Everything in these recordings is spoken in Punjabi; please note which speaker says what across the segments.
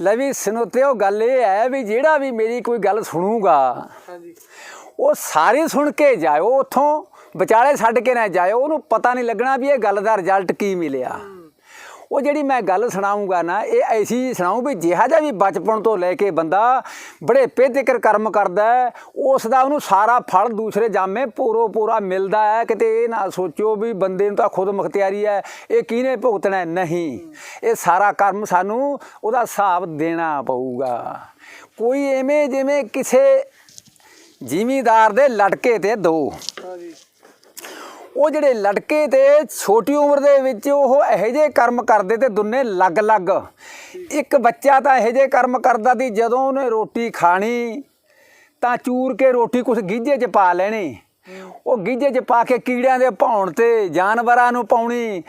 Speaker 1: ਲੈ ਵੀ ਸੁਣੋਤਿਓ ਗੱਲ ਇਹ ਹੈ ਵੀ ਜਿਹੜਾ ਵੀ ਮੇਰੀ ਕੋਈ ਗੱਲ ਸੁਣੂਗਾ
Speaker 2: ਹਾਂਜੀ।
Speaker 1: ਉਹ ਸਾਰੀ ਸੁਣ ਕੇ ਜਾਇਓ ਉਥੋਂ ਵਿਚਾਲੇ ਛੱਡ ਕੇ ਨਾ ਜਾਇਓ ਉਹਨੂੰ ਪਤਾ ਨਹੀਂ ਲੱਗਣਾ ਵੀ ਇਹ ਗੱਲ ਦਾ ਰਿਜ਼ਲਟ ਕੀ ਮਿਲਿਆ। ਉਹ ਜਿਹੜੀ ਮੈਂ ਗੱਲ ਸੁਣਾਉਂਗਾ ਨਾ, ਇਹ ਐਸੀ ਸੁਣਾਉਂ ਵੀ ਜਿਹਾ ਜਿਹਾ ਵੀ ਬਚਪਨ ਤੋਂ ਲੈ ਕੇ ਬੰਦਾ ਬੜੇ ਪੇਤਿਕਰ ਕਰਮ ਕਰਦਾ ਉਸ ਦਾ ਉਹਨੂੰ ਸਾਰਾ ਫਲ ਦੂਸਰੇ ਜਾਮੇ ਪੂਰੋ ਪੂਰਾ ਮਿਲਦਾ ਹੈ। ਕਿਤੇ ਇਹ ਨਾ ਸੋਚੋ ਵੀ ਬੰਦੇ ਨੂੰ ਤਾਂ ਖੁਦ ਮੁਖਤਿਆਰੀ ਹੈ, ਇਹ ਕਿਹਨੇ ਭੁਗਤਣਾ ਨਹੀਂ। ਇਹ ਸਾਰਾ ਕਰਮ ਸਾਨੂੰ ਉਹਦਾ ਹਿਸਾਬ ਦੇਣਾ ਪਊਗਾ। ਕੋਈ ਐਵੇਂ ਜਿਵੇਂ ਕਿਸੇ ਜ਼ਿਮੀਦਾਰ ਦੇ ਲਟਕੇ ਤੇ ਦੋ।
Speaker 2: ਹਾਂਜੀ।
Speaker 1: ਉਹ ਜਿਹੜੇ ਲੜਕੇ ਤੇ ਛੋਟੀ ਉਮਰ ਦੇ ਵਿੱਚ ਉਹ ਇਹੋ ਜਿਹੇ ਕਰਮ ਕਰਦੇ ਤੇ ਦੁੰਨੇ ਲੱਗ-ਲੱਗ ਇੱਕ ਬੱਚਾ ਤਾਂ ਇਹੋ ਜਿਹੇ ਕਰਮ ਕਰਦਾ ਸੀ ਜਦੋਂ ਉਹਨੇ ਰੋਟੀ ਖਾਣੀ, ਤਾਂ ਚੂਰ ਕੇ ਰੋਟੀ ਕੁਛ ਗੀਝੇ 'ਚ ਪਾ ਲੈਣੀ। ਉਹ ਗੀਝੇ 'ਚ ਪਾ ਕੇ ਕੀੜਿਆਂ ਦੇ ਭੌਣ ਤੇ ਜਾਨਵਰਾਂ ਨੂੰ ਪਾਉਣੀ,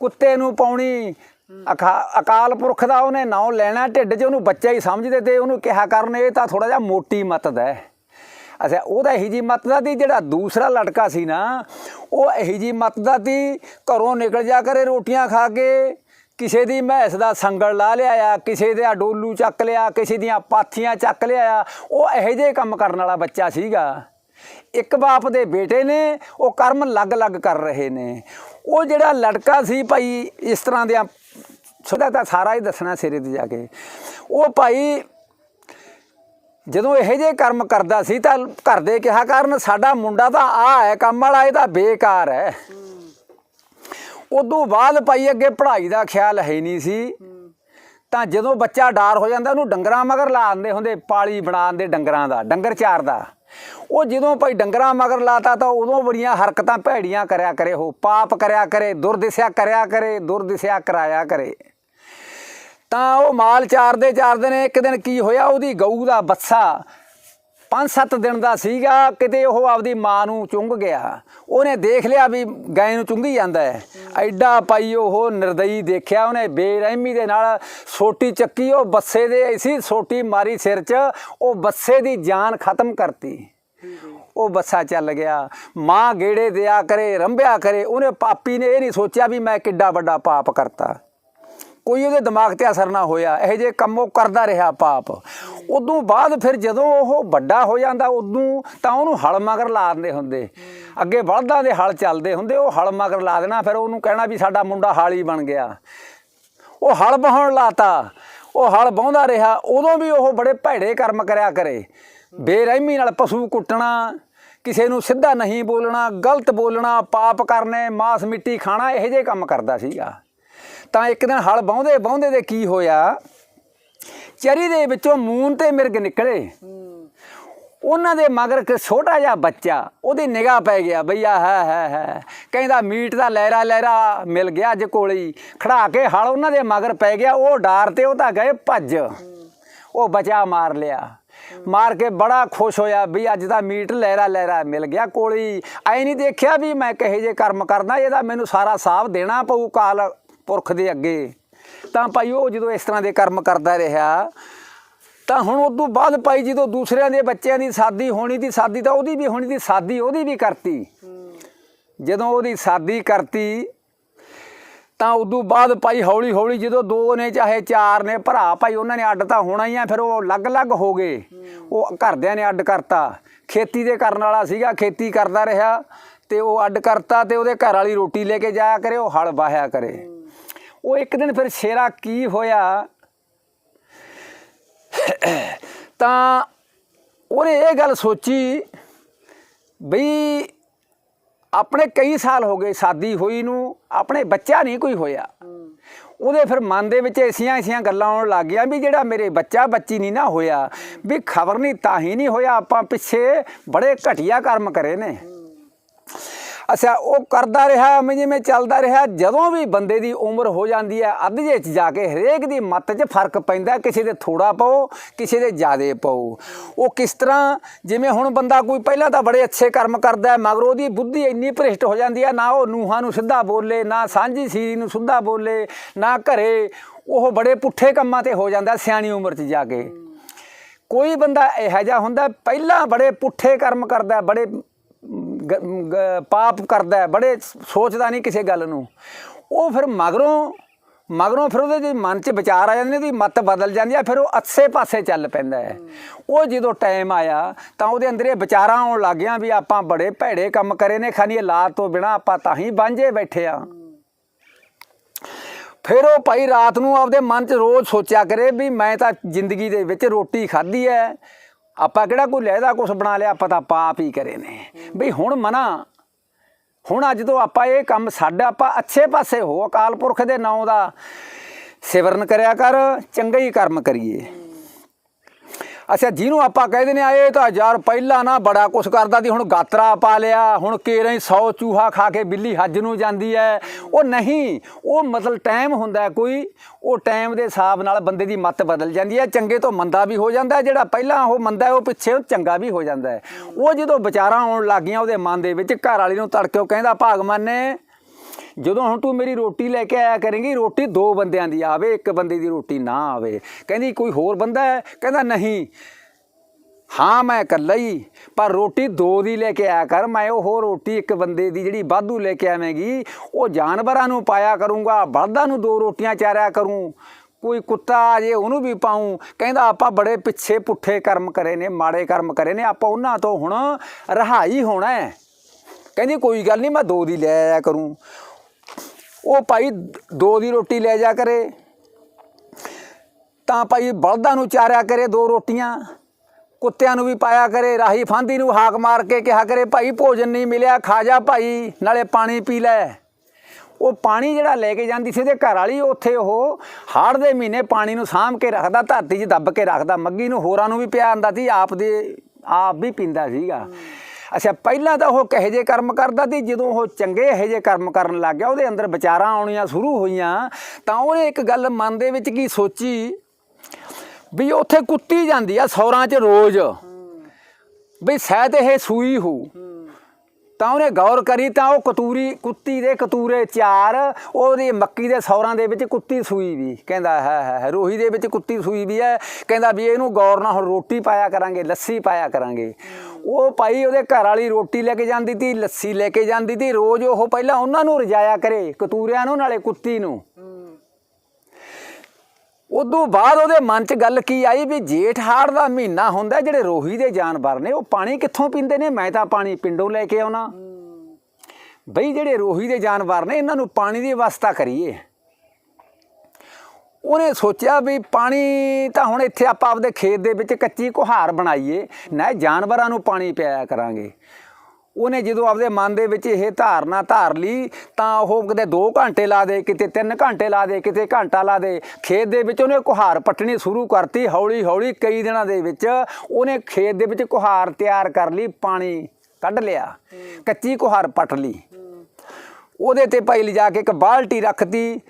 Speaker 1: ਕੁੱਤੇ ਨੂੰ ਪਾਉਣੀ। ਅਕਾ- ਅਕਾਲ ਪੁਰਖ ਦਾ ਉਹਨੇ ਨਾਂ ਲੈਣਾ, ਢਿੱਡ 'ਚ ਉਹਨੂੰ ਬੱਚਾ ਹੀ ਸਮਝਦੇ ਤੇ ਉਹਨੂੰ ਕਿਹਾ ਕਰਨ, ਇਹ ਤਾਂ ਥੋੜਾ ਜਿਹਾ ਮੋਟੀ ਮੱਤ ਹੈ। ਅੱਛਾ, ਉਹਦਾ ਇਹੀ ਜੀ ਮੱਤ ਦਾ ਜਿਹੜਾ ਦੂਸਰਾ ਲੜਕਾ ਸੀ ਨਾ, ਉਹ ਇਹੀ ਜੀ ਮੱਤ ਦਾ ਘਰੋਂ ਨਿਕਲ ਜਾ ਕਰੇ ਰੋਟੀਆਂ ਖਾ ਕੇ, ਕਿਸੇ ਦੀ ਮਹਿਸ ਦਾ ਸੰਗਲ ਲਾ ਲਿਆ ਆ ਕਿਸੇ ਦੇ ਡੋਲੂ ਚੱਕ ਲਿਆ, ਕਿਸੇ ਦੀਆਂ ਪਾਥੀਆਂ ਚੱਕ ਲਿਆ ਉਹ ਇਹੋ ਜਿਹੇ ਕੰਮ ਕਰਨ ਵਾਲਾ ਬੱਚਾ ਸੀਗਾ। ਇੱਕ ਬਾਪ ਦੇ ਬੇਟੇ ਨੇ, ਉਹ ਕਰਮ ਲੱਗ-ਲੱਗ ਕਰ ਰਹੇ ਨੇ। ਉਹ ਜਿਹੜਾ ਲੜਕਾ ਸੀ ਭਾਈ, ਇਸ ਤਰ੍ਹਾਂ ਦੇ ਸਦਾ ਤਾਂ ਸਾਰਾ ਹੀ ਦੱਸਣਾ ਸਿਰੇ ਤੇ ਜਾ ਕੇ। ਉਹ ਭਾਈ ਜਦੋਂ ਇਹੋ ਜਿਹੇ ਕਰਮ ਕਰਦਾ ਸੀ ਤਾਂ ਘਰ ਦੇ ਕਿਹਾ ਕਰਨ, ਸਾਡਾ ਮੁੰਡਾ ਤਾਂ ਆ ਹੈ, ਕੰਮ ਵਾਲਾ ਇਹ ਤਾਂ ਬੇਕਾਰ ਹੈ। ਉਦੋਂ ਬਾਅਦ ਭਾਈ ਅੱਗੇ ਪੜ੍ਹਾਈ ਦਾ ਖਿਆਲ ਹੈ ਨਹੀਂ ਸੀ। ਤਾਂ ਜਦੋਂ ਬੱਚਾ ਡਾਰ ਹੋ ਜਾਂਦਾ, ਉਹਨੂੰ ਡੰਗਰਾਂ ਮਗਰ ਲਾ ਦਿੰਦੇ ਹੁੰਦੇ, ਪਾਲੀ ਬਣਾ ਦਿੰਦੇ ਡੰਗਰਾਂ ਦਾ, ਡੰਗਰ ਚਾਰ ਦਾ। ਉਹ ਜਦੋਂ ਭਾਈ ਡੰਗਰਾਂ ਮਗਰ ਲਾਤਾ ਤਾਂ ਉਦੋਂ ਬੜੀਆਂ ਹਰਕਤਾਂ ਭੈੜੀਆਂ ਕਰਿਆ ਕਰੇ ਉਹ, ਪਾਪ ਕਰਿਆ ਕਰੇ, ਦੁਰਦਿਸ਼ਾ ਕਰਿਆ ਕਰੇ, ਦੁਰਦਿਸ਼ਾ ਕਰਾਇਆ ਕਰੇ। ਤਾਂ ਉਹ ਮਾਲ ਚਾਰਦੇ ਚਾਰਦੇ ਨੇ, ਇੱਕ ਦਿਨ ਕੀ ਹੋਇਆ, ਉਹਦੀ ਗਊ ਦਾ ਬੱਸਾ 5-7 ਦਿਨ ਦਾ ਸੀਗਾ, ਕਿਤੇ ਉਹ ਆਪਦੀ ਮਾਂ ਨੂੰ ਚੁੰਗ ਗਿਆ। ਉਹਨੇ ਦੇਖ ਲਿਆ ਵੀ ਗਾਂ ਨੂੰ ਚੁੰਗੀ ਜਾਂਦਾ ਹੈ। ਐਡਾ ਪਾਈ ਉਹ ਨਿਰਦਈ ਦੇਖਿਆ, ਉਹਨੇ ਬੇਰਹਿਮੀ ਦੇ ਨਾਲ ਸੋਟੀ ਚੱਕੀ, ਉਹ ਬੱਸੇ ਦੇ ਐਸੀ ਸੋਟੀ ਮਾਰੀ ਸਿਰ 'ਚ, ਉਹ ਬੱਸੇ ਦੀ ਜਾਨ ਖਤਮ ਕਰਤੀ। ਉਹ ਬੱਸਾ ਚੱਲ ਗਿਆ। ਮਾਂ ਗੇੜੇ ਦਿਆ ਕਰੇ, ਰੰਭਿਆ ਕਰੇ, ਉਹਨੇ ਪਾਪੀ ਨੇ ਇਹ ਨਹੀਂ ਸੋਚਿਆ ਵੀ ਮੈਂ ਕਿੱਡਾ ਵੱਡਾ ਪਾਪ ਕਰਤਾ। ਕੋਈ ਉਹਦੇ ਦਿਮਾਗ ਤੇ ਅਸਰ ਨਾ ਹੋਇਆ, ਇਹ ਜੇ ਕੰਮ ਉਹ ਕਰਦਾ ਰਿਹਾ ਪਾਪ। ਉਦੋਂ ਬਾਅਦ ਫਿਰ ਜਦੋਂ ਉਹ ਵੱਡਾ ਹੋ ਜਾਂਦਾ, ਉਦੋਂ ਤਾਂ ਉਹਨੂੰ ਹਲ ਮਗਰ ਲਾ ਦਿੰਦੇ ਹੁੰਦੇ। ਅੱਗੇ ਬਲਦਾਂ ਦੇ ਹਲ ਚੱਲਦੇ ਹੁੰਦੇ, ਉਹ ਹਲ ਮਗਰ ਲਾ ਦੇਣਾ, ਫਿਰ ਉਹਨੂੰ ਕਹਿਣਾ ਵੀ ਸਾਡਾ ਮੁੰਡਾ ਹਾਲੀ ਬਣ ਗਿਆ। ਉਹ ਹਲ ਬਹਾਉਣ ਲਾਤਾ, ਉਹ ਹਲ ਬਾਉਂਦਾ ਰਿਹਾ, ਉਦੋਂ ਵੀ ਉਹ ਬੜੇ ਭੈੜੇ ਕਰਮ ਕਰਿਆ ਕਰੇ। ਬੇਰਹਿਮੀ ਨਾਲ ਪਸ਼ੂ ਕੁੱਟਣਾ, ਕਿਸੇ ਨੂੰ ਸਿੱਧਾ ਨਹੀਂ ਬੋਲਣਾ, ਗਲਤ ਬੋਲਣਾ, ਪਾਪ ਕਰਨੇ, ਮਾਸ ਮਿੱਟੀ ਖਾਣਾ, ਇਹੋ ਜਿਹੇ ਕੰਮ ਕਰਦਾ ਸੀਗਾ। ਤਾਂ ਇੱਕ ਦਿਨ ਹਲ ਬਾਉਂਦੇ ਬਾਉਂਦੇ ਦੇ ਕੀ ਹੋਇਆ? ਚਰੀ ਦੇ ਵਿੱਚੋਂ ਮੂਨ ਤੇ ਮਿਰਗ ਨਿਕਲੇ। ਉਹਨਾਂ ਦੇ ਮਗਰ ਇੱਕ ਛੋਟਾ ਜਿਹਾ ਬੱਚਾ, ਉਹਦੀ ਨਿਗਾਹ ਪੈ ਗਿਆ, ਬਈ ਆ ਹੈ ਹੈ ਹੈ ਕਹਿੰਦਾ, ਮੀਟ ਦਾ ਲਹਿਰਾ ਲਹਿਰਾ ਮਿਲ ਗਿਆ ਅੱਜ ਕੋਲੀ ਖੜਾ ਕੇ ਹਲ ਉਹਨਾਂ ਦੇ ਮਗਰ ਪੈ ਗਿਆ, ਉਹ ਡਾਰ ਤੇ ਉਹ ਤਾਂ ਗਏ ਭੱਜ। ਉਹ ਬਚਾ ਮਾਰ ਲਿਆ। ਮਾਰ ਕੇ ਬੜਾ ਖੁਸ਼ ਹੋਇਆ ਵੀ ਅੱਜ ਦਾ ਮੀਟ ਲਹਿਰਾ ਲਹਿਰਾ ਮਿਲ ਗਿਆ ਕੋਲੀ ਐ ਨਹੀਂ ਦੇਖਿਆ ਵੀ ਮੈਂ ਕਹੇ ਜੇ ਕਰਮ ਕਰਨਾ ਇਹਦਾ ਮੈਨੂੰ ਸਾਰਾ ਸਾਫ਼ ਦੇਣਾ ਪਊ ਕਾਲ ਪੁਰਖ ਦੇ ਅੱਗੇ। ਤਾਂ ਭਾਈ ਉਹ ਜਦੋਂ ਇਸ ਤਰ੍ਹਾਂ ਦੇ ਕਰਮ ਕਰਦਾ ਰਿਹਾ, ਤਾਂ ਹੁਣ ਉਦੋਂ ਬਾਅਦ ਭਾਈ ਜਦੋਂ ਦੂਸਰਿਆਂ ਦੇ ਬੱਚਿਆਂ ਦੀ ਸਾਦੀ ਹੋਣੀ ਦੀ ਸਾਦੀ, ਤਾਂ ਉਹਦੀ ਵੀ ਹੋਣੀ ਦੀ ਸਾਦੀ ਉਹਦੀ ਵੀ ਕਰਤੀ। ਜਦੋਂ ਉਹਦੀ ਸਾਦੀ ਕਰਤੀ, ਤਾਂ ਉਦੋਂ ਬਾਅਦ ਭਾਈ ਹੌਲੀ ਹੌਲੀ ਜਦੋਂ ਦੋ ਨੇ ਚਾਹੇ ਚਾਰ ਨੇ, ਭਰਾ ਭਾਈ ਉਹਨਾਂ ਨੇ ਅੱਡ ਤਾਂ ਹੋਣਾ ਹੀ ਆ, ਫਿਰ ਉਹ ਅਲੱਗ-ਅਲੱਗ ਹੋ ਗਏ। ਉਹ ਘਰਦਿਆਂ ਨੇ ਅੱਡ ਕਰਤਾ। ਖੇਤੀ ਦੇ ਕਰਨ ਵਾਲਾ ਸੀਗਾ, ਖੇਤੀ ਕਰਦਾ ਰਿਹਾ ਤੇ ਉਹ ਅੱਡ ਕਰਤਾ ਤੇ ਉਹਦੇ ਘਰ ਵਾਲੀ ਰੋਟੀ ਲੈ ਕੇ ਜਾਇਆ ਕਰੇ, ਉਹ ਹਲ ਵਾਹਿਆ ਕਰੇ। ਉਹ ਇੱਕ ਦਿਨ ਫਿਰ ਸ਼ੇਰਾ ਕੀ ਹੋਇਆ? ਤਾਂ ਉਹਨੇ ਇਹ ਗੱਲ ਸੋਚੀ ਬਈ ਆਪਣੇ ਕਈ ਸਾਲ ਹੋ ਗਏ ਸ਼ਾਦੀ ਹੋਈ ਨੂੰ, ਆਪਣੇ ਬੱਚਾ ਨਹੀਂ ਕੋਈ ਹੋਇਆ। ਉਹਦੇ ਫਿਰ ਮਨ ਦੇ ਵਿੱਚ ਐਸੀਆਂ ਐਸੀਆਂ ਗੱਲਾਂ ਆਉਣ ਲੱਗ ਗਿਆ ਵੀ ਜਿਹੜਾ ਮੇਰੇ ਬੱਚਾ ਬੱਚੀ ਨਹੀਂ ਨਾ ਹੋਇਆ, ਵੀ ਖਬਰ ਨਹੀਂ ਤਾਂ ਹੀ ਨਹੀਂ ਹੋਇਆ, ਆਪਾਂ ਪਿੱਛੇ ਬੜੇ ਘਟੀਆ ਕਰਮ ਕਰੇ ਨੇ। ਅੱਛਾ, ਉਹ ਕਰਦਾ ਰਿਹਾ ਮੈਂ ਜਿਵੇਂ ਚੱਲਦਾ ਰਿਹਾ, ਜਦੋਂ ਵੀ ਬੰਦੇ ਦੀ ਉਮਰ ਹੋ ਜਾਂਦੀ ਹੈ, ਅੱਧ ਜੇ ਚ ਜਾ ਕੇ ਹਰੇਕ ਦੀ ਮੱਤ 'ਚ ਫ਼ਰਕ ਪੈਂਦਾ, ਕਿਸੇ ਦੇ ਥੋੜਾ ਪਾਓ, ਕਿਸੇ ਦੇ ਜ਼ਿਆਦੇ ਪਾਓ। ਉਹ ਕਿਸ ਤਰ੍ਹਾਂ, ਜਿਵੇਂ ਹੁਣ ਬੰਦਾ ਕੋਈ ਪਹਿਲਾਂ ਤਾਂ ਬੜੇ ਅੱਛੇ ਕਰਮ ਕਰਦਾ ਹੈ, ਮਗਰ ਉਹਦੀ ਬੁੱਧੀ ਇੰਨੀ ਭ੍ਰਿਸ਼ਟ ਹੋ ਜਾਂਦੀ ਹੈ, ਨਾ ਉਹ ਨੂਹਾਂ ਨੂੰ ਸਿੱਧਾ ਬੋਲੇ, ਨਾ ਸਾਂਝੀ ਸੀਰੀ ਨੂੰ ਸਿੱਧਾ ਬੋਲੇ, ਨਾ ਘਰੇ, ਉਹ ਬੜੇ ਪੁੱਠੇ ਕੰਮਾਂ ਤੇ ਹੋ ਜਾਂਦਾ ਸਿਆਣੀ ਉਮਰ 'ਚ ਜਾ ਕੇ। ਕੋਈ ਬੰਦਾ ਇਹੋ ਜਿਹਾ ਹੁੰਦਾ, ਪਹਿਲਾਂ ਬੜੇ ਪੁੱਠੇ ਕਰਮ ਕਰਦਾ, ਬੜੇ ਪਾਪ ਕਰਦਾ ਬੜੇ ਸੋਚਦਾ ਨਹੀਂ ਕਿਸੇ ਗੱਲ ਨੂੰ। ਉਹ ਫਿਰ ਮਗਰੋਂ ਮਗਰੋਂ ਫਿਰ ਉਹਦੇ ਜੇ ਮਨ 'ਚ ਵਿਚਾਰ ਆ ਜਾਂਦੇ ਨੇ ਉਹਦੀ ਮੱਤ ਬਦਲ ਜਾਂਦੀ ਆ, ਫਿਰ ਉਹ ਅੱਛੇ ਪਾਸੇ ਚੱਲ ਪੈਂਦਾ ਹੈ। ਉਹ ਜਦੋਂ ਟਾਈਮ ਆਇਆ, ਤਾਂ ਉਹਦੇ ਅੰਦਰ ਇਹ ਵਿਚਾਰਾਂ ਆਉਣ ਲੱਗ ਗਿਆ ਵੀ ਆਪਾਂ ਬੜੇ ਭੈੜੇ ਕੰਮ ਕਰੇ ਨੇ ਖਾਨੀ ਲਾਤ ਤੋਂ ਬਿਨਾ ਆਪਾਂ ਤਾਂ ਹੀ ਬਾਂਝੇ ਬੈਠੇ ਆ। ਫਿਰ ਉਹ ਭਾਈ ਰਾਤ ਨੂੰ ਆਪਦੇ ਮਨ 'ਚ ਰੋਜ਼ ਸੋਚਿਆ ਕਰੇ ਵੀ ਮੈਂ ਤਾਂ ਜ਼ਿੰਦਗੀ ਦੇ ਵਿੱਚ ਰੋਟੀ ਖਾਧੀ ਹੈ ਆਪਾਂ ਕਿਹੜਾ ਕੋਈ ਲਹਿਦਾ ਕੁਛ ਬਣਾ ਲਿਆ, ਆਪਾਂ ਤਾਂ ਪਾਪ ਹੀ ਕਰੇ ਨੇ। ਵੀ ਹੁਣ ਮਨਾ। ਹੁਣ ਅੱਜ ਤੋਂ ਆਪਾਂ ਇਹ ਕੰਮ ਸਾਡਾ, ਆਪਾਂ ਅੱਛੇ ਪਾਸੇ ਹੋ, ਅਕਾਲ ਪੁਰਖ ਦੇ ਨਾਮ ਦਾ ਸਿਵਰਨ ਕਰਿਆ ਕਰ, ਚੰਗੇ ਹੀ ਕਰਮ ਕਰੀਏ। ਅੱਛਾ, ਜਿਹਨੂੰ ਆਪਾਂ ਕਹਿੰਦੇ ਨੇ ਆ ਇਹ ਤਾਂ ਯਾਰ ਪਹਿਲਾਂ ਨਾ ਬੜਾ ਕੁਛ ਕਰਦਾ ਸੀ, ਹੁਣ ਗਾਤਰਾ ਪਾ ਲਿਆ, ਹੁਣ ਕੇਰਾਂ ਹੀ 100 ਚੂਹਾ ਖਾ ਕੇ ਬਿੱਲੀ ਹੱਜ ਨੂੰ ਜਾਂਦੀ ਹੈ। ਉਹ ਨਹੀਂ, ਉਹ ਮਤਲਬ ਟਾਈਮ ਹੁੰਦਾ ਕੋਈ, ਉਹ ਟਾਈਮ ਦੇ ਹਿਸਾਬ ਨਾਲ ਬੰਦੇ ਦੀ ਮੱਤ ਬਦਲ ਜਾਂਦੀ ਹੈ, ਚੰਗੇ ਤੋਂ ਮੰਦਾ ਵੀ ਹੋ ਜਾਂਦਾ ਜਿਹੜਾ ਪਹਿਲਾਂ ਉਹ ਮੰਦਾ ਉਹ ਪਿੱਛੇ ਉਹ ਚੰਗਾ ਵੀ ਹੋ ਜਾਂਦਾ ਉਹ ਜਦੋਂ ਵਿਚਾਰਾਂ ਆਉਣ ਲੱਗੀਆਂ ਉਹਦੇ ਮਨ ਦੇ ਵਿੱਚ ਘਰ ਵਾਲੀ ਨੂੰ ਤੜਕੇ ਉਹ ਕਹਿੰਦਾ, ਭਾਗਵਾਨ ਨੇ ਜਦੋਂ ਹੁਣ ਤੂੰ ਮੇਰੀ ਰੋਟੀ ਲੈ ਕੇ ਆਇਆ ਕਰੇਂਗੀ, ਰੋਟੀ ਦੋ ਬੰਦਿਆਂ ਦੀ ਆਵੇ, ਇੱਕ ਬੰਦੇ ਦੀ ਰੋਟੀ ਨਾ ਆਵੇ। ਕਹਿੰਦੀ, ਕੋਈ ਹੋਰ ਬੰਦਾ ਹੈ? ਕਹਿੰਦਾ, ਨਹੀਂ। ਹਾਂ, ਮੈਂ ਇਕੱਲਾ ਹੀ। ਪਰ ਰੋਟੀ ਦੋ ਦੀ ਲੈ ਕੇ ਆਇਆ ਕਰ, ਮੈਂ ਉਹ ਰੋਟੀ ਇੱਕ ਬੰਦੇ ਦੀ ਜਿਹੜੀ ਵਾਧੂ ਲੈ ਕੇ ਆਵੇਂਗੀ, ਉਹ ਜਾਨਵਰਾਂ ਨੂੰ ਪਾਇਆ ਕਰੂੰਗਾ, ਬਲਦਾਂ ਨੂੰ ਦੋ ਰੋਟੀਆਂ ਚਾਰਿਆ ਕਰੂੰ। ਕੋਈ ਕੁੱਤਾ ਆ ਜੇ, ਉਹਨੂੰ ਵੀ ਪਾਉਂ। ਕਹਿੰਦਾ, ਆਪਾਂ ਬੜੇ ਪਿੱਛੇ ਪੁੱਠੇ ਕਰਮ ਕਰੇ ਨੇ, ਮਾੜੇ ਕਰਮ ਕਰੇ ਨੇ, ਆਪਾਂ ਉਹਨਾਂ ਤੋਂ ਹੁਣ ਰਹਾਈ ਹੋਣਾ ਹੈ। ਕਹਿੰਦੀ, ਕੋਈ ਗੱਲ ਨਹੀਂ, ਮੈਂ ਦੋ ਦੀ ਲੈ ਆਇਆ ਕਰੂੰ। ਉਹ ਭਾਈ ਦੋ ਦੀ ਰੋਟੀ ਲੈ ਜਾ ਕਰੇ। ਤਾਂ ਭਾਈ ਬਲਦਾਂ ਨੂੰ ਚਾਰਿਆ ਕਰੇ ਦੋ ਰੋਟੀਆਂ, ਕੁੱਤਿਆਂ ਨੂੰ ਵੀ ਪਾਇਆ ਕਰੇ, ਰਾਹੀ ਫਾਂਦੀ ਨੂੰ ਹਾਕ ਮਾਰ ਕੇ ਕਿਹਾ ਕਰੇ, ਭਾਈ ਭੋਜਨ ਨਹੀਂ ਮਿਲਿਆ, ਖਾ ਜਾ ਭਾਈ, ਨਾਲੇ ਪਾਣੀ ਪੀ ਲੈ। ਉਹ ਪਾਣੀ ਜਿਹੜਾ ਲੈ ਕੇ ਜਾਂਦੀ ਸੀ ਉਹਦੇ ਘਰ ਵਾਲੀ, ਉੱਥੇ ਉਹ ਹਾੜ ਦੇ ਮਹੀਨੇ ਪਾਣੀ ਨੂੰ ਸਾਂਭ ਕੇ ਰੱਖਦਾ, ਧਰਤੀ 'ਚ ਦੱਬ ਕੇ ਰੱਖਦਾ, ਮੱਗੀ ਨੂੰ ਹੋਰਾਂ ਨੂੰ ਵੀ ਪਿਆ ਆਂਦਾ ਸੀ, ਆਪ ਦੇ, ਆਪ ਵੀ ਪੀਂਦਾ ਸੀਗਾ। ਅੱਛਾ ਪਹਿਲਾਂ ਤਾਂ ਉਹ ਕਹੇ ਜੇ ਕਰਮ ਕਰਦਾ ਸੀ? ਜਦੋਂ ਉਹ ਚੰਗੇ ਇਹੋ ਜੇ ਕਰਮ ਕਰਨ ਲੱਗ ਗਿਆ ਉਹਦੇ ਅੰਦਰ ਵਿਚਾਰਾਂ ਆਉਣੀਆਂ ਸ਼ੁਰੂ ਹੋਈਆਂ ਤਾਂ ਉਹਨੇ ਇੱਕ ਗੱਲ ਮਨ ਦੇ ਵਿੱਚ ਕੀ ਸੋਚੀ? ਵੀ ਉੱਥੇ ਕੁੱਤੀ ਜਾਂਦੀ ਆ ਸੌਰਾਂ 'ਚ ਰੋਜ਼। ਵੀ ਸ਼ਾਇਦ ਇਹ ਸੂਈ ਹੋ ਤਾਂ ਉਹਨੇ ਗੌਰ ਕਰੀ ਤਾਂ ਉਹ ਕਤੂਰੀ ਕੁੱਤੀ ਦੇ ਕਤੂਰੇ ਚਾਰ ਉਹਦੀ ਮੱਕੀ ਦੇ ਸੌਰਾਂ ਦੇ ਵਿੱਚ ਕੁੱਤੀ ਸੂਈ ਵੀ। ਕਹਿੰਦਾ ਹੈ ਹੈ ਹੈ, ਰੋਹੀ ਦੇ ਵਿੱਚ ਕੁੱਤੀ ਸੂਈ ਵੀ ਹੈ। ਕਹਿੰਦਾ ਵੀ ਇਹਨੂੰ ਗੌਰ ਨਾਲ ਹੁਣ ਰੋਟੀ ਪਾਇਆ ਕਰਾਂਗੇ ਲੱਸੀ ਪਾਇਆ ਕਰਾਂਗੇ। ਉਹ ਭਾਈ ਉਹਦੇ ਘਰ ਵਾਲੀ ਰੋਟੀ ਲੈ ਕੇ ਜਾਂਦੀ ਤੀ, ਲੱਸੀ ਲੈ ਕੇ ਜਾਂਦੀ ਤੀ, ਰੋਜ਼ ਉਹ ਪਹਿਲਾਂ ਉਹਨਾਂ ਨੂੰ ਰਜਾਇਆ ਕਰੇ, ਕਤੂਰਿਆਂ ਨੂੰ, ਨਾਲੇ ਕੁੱਤੀ ਨੂੰ। ਉਦੋਂ ਬਾਅਦ ਉਹਦੇ ਮਨ 'ਚ ਗੱਲ ਕੀ ਆਈ ਵੀ ਜੇਠ ਹਾੜ ਦਾ ਮਹੀਨਾ ਹੁੰਦਾ ਜਿਹੜੇ ਰੋਹੀ ਦੇ ਜਾਨਵਰ ਨੇ, ਉਹ ਪਾਣੀ ਕਿੱਥੋਂ ਪੀਂਦੇ ਨੇ? ਮੈਂ ਤਾਂ ਪਾਣੀ ਪਿੰਡੋਂ ਲੈ ਕੇ ਆਉਣਾ। ਬਈ ਜਿਹੜੇ ਰੋਹੀ ਦੇ ਜਾਨਵਰ ਨੇ, ਇਹਨਾਂ ਨੂੰ ਪਾਣੀ ਦੀ ਵਿਵਸਥਾ ਕਰੀਏ। ਉਹਨੇ ਸੋਚਿਆ ਵੀ ਪਾਣੀ ਤਾਂ ਹੁਣ ਇੱਥੇ ਆਪਾਂ ਆਪਦੇ ਖੇਤ ਦੇ ਵਿੱਚ ਕੱਚੀ ਕੁਹਾਰ ਬਣਾਈਏ ਨਾ ਜਾਨਵਰਾਂ ਨੂੰ ਪਾਣੀ ਪਿਆਇਆ ਕਰਾਂਗੇ। ਉਹਨੇ ਜਦੋਂ ਆਪਦੇ ਮਨ ਦੇ ਵਿੱਚ ਇਹ ਧਾਰਨਾ ਧਾਰ ਲਈ ਤਾਂ ਉਹ ਕਿਤੇ 2 ਘੰਟੇ ਲਾ ਦੇ ਕਿਤੇ 3 ਘੰਟੇ ਲਾ ਦੇ ਕਿਤੇ ਘੰਟਾ ਲਾ ਦੇ। ਖੇਤ ਦੇ ਵਿੱਚ ਉਹਨੇ ਕੁਹਾਰ ਪੱਟਣੀ ਸ਼ੁਰੂ ਕਰਤੀ ਹੌਲੀ ਹੌਲੀ ਕਈ ਦਿਨਾਂ ਦੇ ਵਿੱਚ ਉਹਨੇ ਖੇਤ ਦੇ ਵਿੱਚ ਕੁਹਾਰ ਤਿਆਰ ਕਰ ਲਈ ਪਾਣੀ ਕੱਢ ਲਿਆ ਕੱਚੀ ਕੁਹਾਰ ਪੱਟ ਲਈ। ਉਹਦੇ ਤੇ ਭਾਈ ਲਿਜਾ ਕੇ ਇੱਕ ਬਾਲਟੀ ਰੱਖਤੀ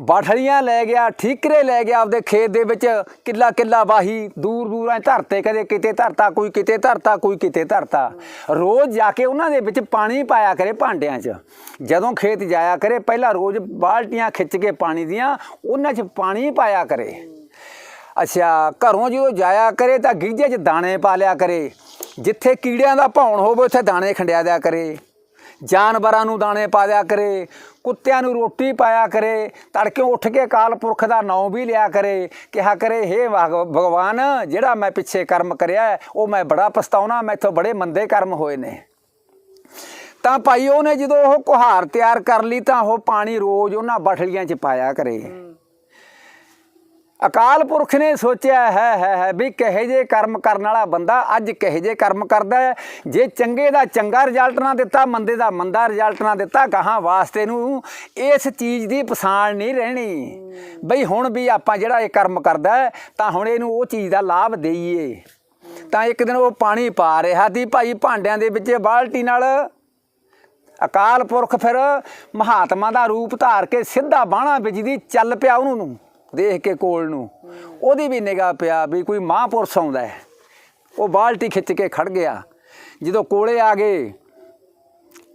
Speaker 1: ਬਾਠਲੀਆਂ ਲੈ ਗਿਆ, ਠੀਕਰੇ ਲੈ ਗਿਆ ਆਪਦੇ ਖੇਤ ਦੇ ਵਿੱਚ। ਕਿੱਲਾ ਕਿੱਲਾ ਵਾਹੀ, ਦੂਰ ਦੂਰਾਂ ਧਰਤੇ, ਕਦੇ ਕਿਤੇ ਧਰਤਾ, ਕੋਈ ਕਿਤੇ ਧਰਤਾ, ਕੋਈ ਕਿਤੇ ਧਰਤਾ। ਰੋਜ਼ ਜਾ ਕੇ ਉਹਨਾਂ ਦੇ ਵਿੱਚ ਪਾਣੀ ਪਾਇਆ ਕਰੇ ਭਾਂਡਿਆਂ 'ਚ। ਜਦੋਂ ਖੇਤ ਜਾਇਆ ਕਰੇ, ਪਹਿਲਾਂ ਰੋਜ਼ ਬਾਲਟੀਆਂ ਖਿੱਚ ਕੇ ਪਾਣੀ ਦੀਆਂ, ਉਹਨਾਂ 'ਚ ਪਾਣੀ ਪਾਇਆ ਕਰੇ। ਅੱਛਾ, ਘਰੋਂ ਜਦੋਂ ਜਾਇਆ ਕਰੇ ਤਾਂ ਗੀਜੇ 'ਚ ਦਾਣੇ ਪਾ ਲਿਆ ਕਰੇ। ਜਿੱਥੇ ਕੀੜਿਆਂ ਦਾ ਭੌਣ ਹੋਵੇ, ਉੱਥੇ ਦਾਣੇ ਖੰਡਿਆ ਦਿਆ ਕਰੇ। ਜਾਨਵਰਾਂ ਨੂੰ ਦਾਣੇ ਪਾ ਦਿਆ ਕਰੇ। ਕੁੱਤਿਆਂ ਨੂੰ ਰੋਟੀ ਪਾਇਆ ਕਰੇ, ਤੜਕੇ ਉੱਠ ਕੇ ਕਾਲ ਪੁਰਖ ਦਾ ਨਾਮ ਵੀ ਲਿਆ ਕਰੇ, ਕਿਹਾ ਕਰੇ, ਹੇ ਭਗਵਾਨ, ਜਿਹੜਾ ਮੈਂ ਪਿੱਛੇ ਕਰਮ ਕਰਿਆ ਉਹ ਮੈਂ ਬੜਾ ਪਛਤਾਉਣਾ ਮੈਥੋਂ ਬੜੇ ਮੰਦੇ ਕਰਮ ਹੋਏ ਨੇ। ਤਾਂ ਭਾਈ ਉਹਨੇ ਜਦੋਂ ਉਹ ਕੁਹਾਰ ਤਿਆਰ ਕਰ ਲਈ, ਤਾਂ ਉਹ ਪਾਣੀ ਰੋਜ਼ ਉਹਨਾਂ ਬਠਲੀਆਂ 'ਚ ਪਾਇਆ ਕਰੇ। ਅਕਾਲ ਪੁਰਖ ਨੇ ਸੋਚਿਆ, ਹੈ ਹੈ ਹੈ ਵੀ ਕਹੇ ਜੇ ਕਰਮ ਕਰਨ ਵਾਲਾ ਬੰਦਾ ਅੱਜ ਕਹੇ ਜੇ ਕਰਮ ਕਰਦਾ ਹੈ? ਜੇ ਚੰਗੇ ਦਾ ਚੰਗਾ ਰਿਜ਼ਲਟ ਨਾ ਦਿੱਤਾ, ਮੰਦੇ ਦਾ ਮੰਦਾ ਰਿਜ਼ਲਟ ਨਾ ਦਿੱਤਾ, ਗਾਹਾਂ ਵਾਸਤੇ ਨੂੰ ਇਸ ਚੀਜ਼ ਦੀ ਪਛਾਣ ਨਹੀਂ ਰਹਿਣੀ। ਬਈ ਹੁਣ ਵੀ ਆਪਾਂ ਜਿਹੜਾ ਇਹ ਕਰਮ ਕਰਦਾ ਤਾਂ ਹੁਣ ਇਹਨੂੰ ਉਹ ਚੀਜ਼ ਦਾ ਲਾਭ ਦੇਈਏ। ਤਾਂ ਇੱਕ ਦਿਨ ਉਹ ਪਾਣੀ ਪਾ ਰਿਹਾ ਸੀ, ਭਾਈ ਭਾਂਡਿਆਂ ਦੇ ਵਿੱਚ ਬਾਲਟੀ ਨਾਲ। ਅਕਾਲ ਪੁਰਖ ਫਿਰ ਮਹਾਤਮਾ ਦਾ ਰੂਪ ਧਾਰ ਕੇ ਸਿੱਧਾ ਬਾਣਾ ਵਿਜਦੀ ਚੱਲ ਪਿਆ ਉਹਨੂੰ। ਦੇਖ ਕੇ ਕੋਲ ਨੂੰ। ਉਹਦੀ ਵੀ ਨਿਗਾਹ ਪਿਆ ਵੀ ਕੋਈ ਮਹਾਂਪੁਰਸ਼ ਆਉਂਦਾ ਹੈ। ਉਹ ਬਾਲਟੀ ਖਿੱਚ ਕੇ ਖੜ ਗਿਆ। ਜਦੋਂ ਕੋਲੇ ਆ ਗਏ,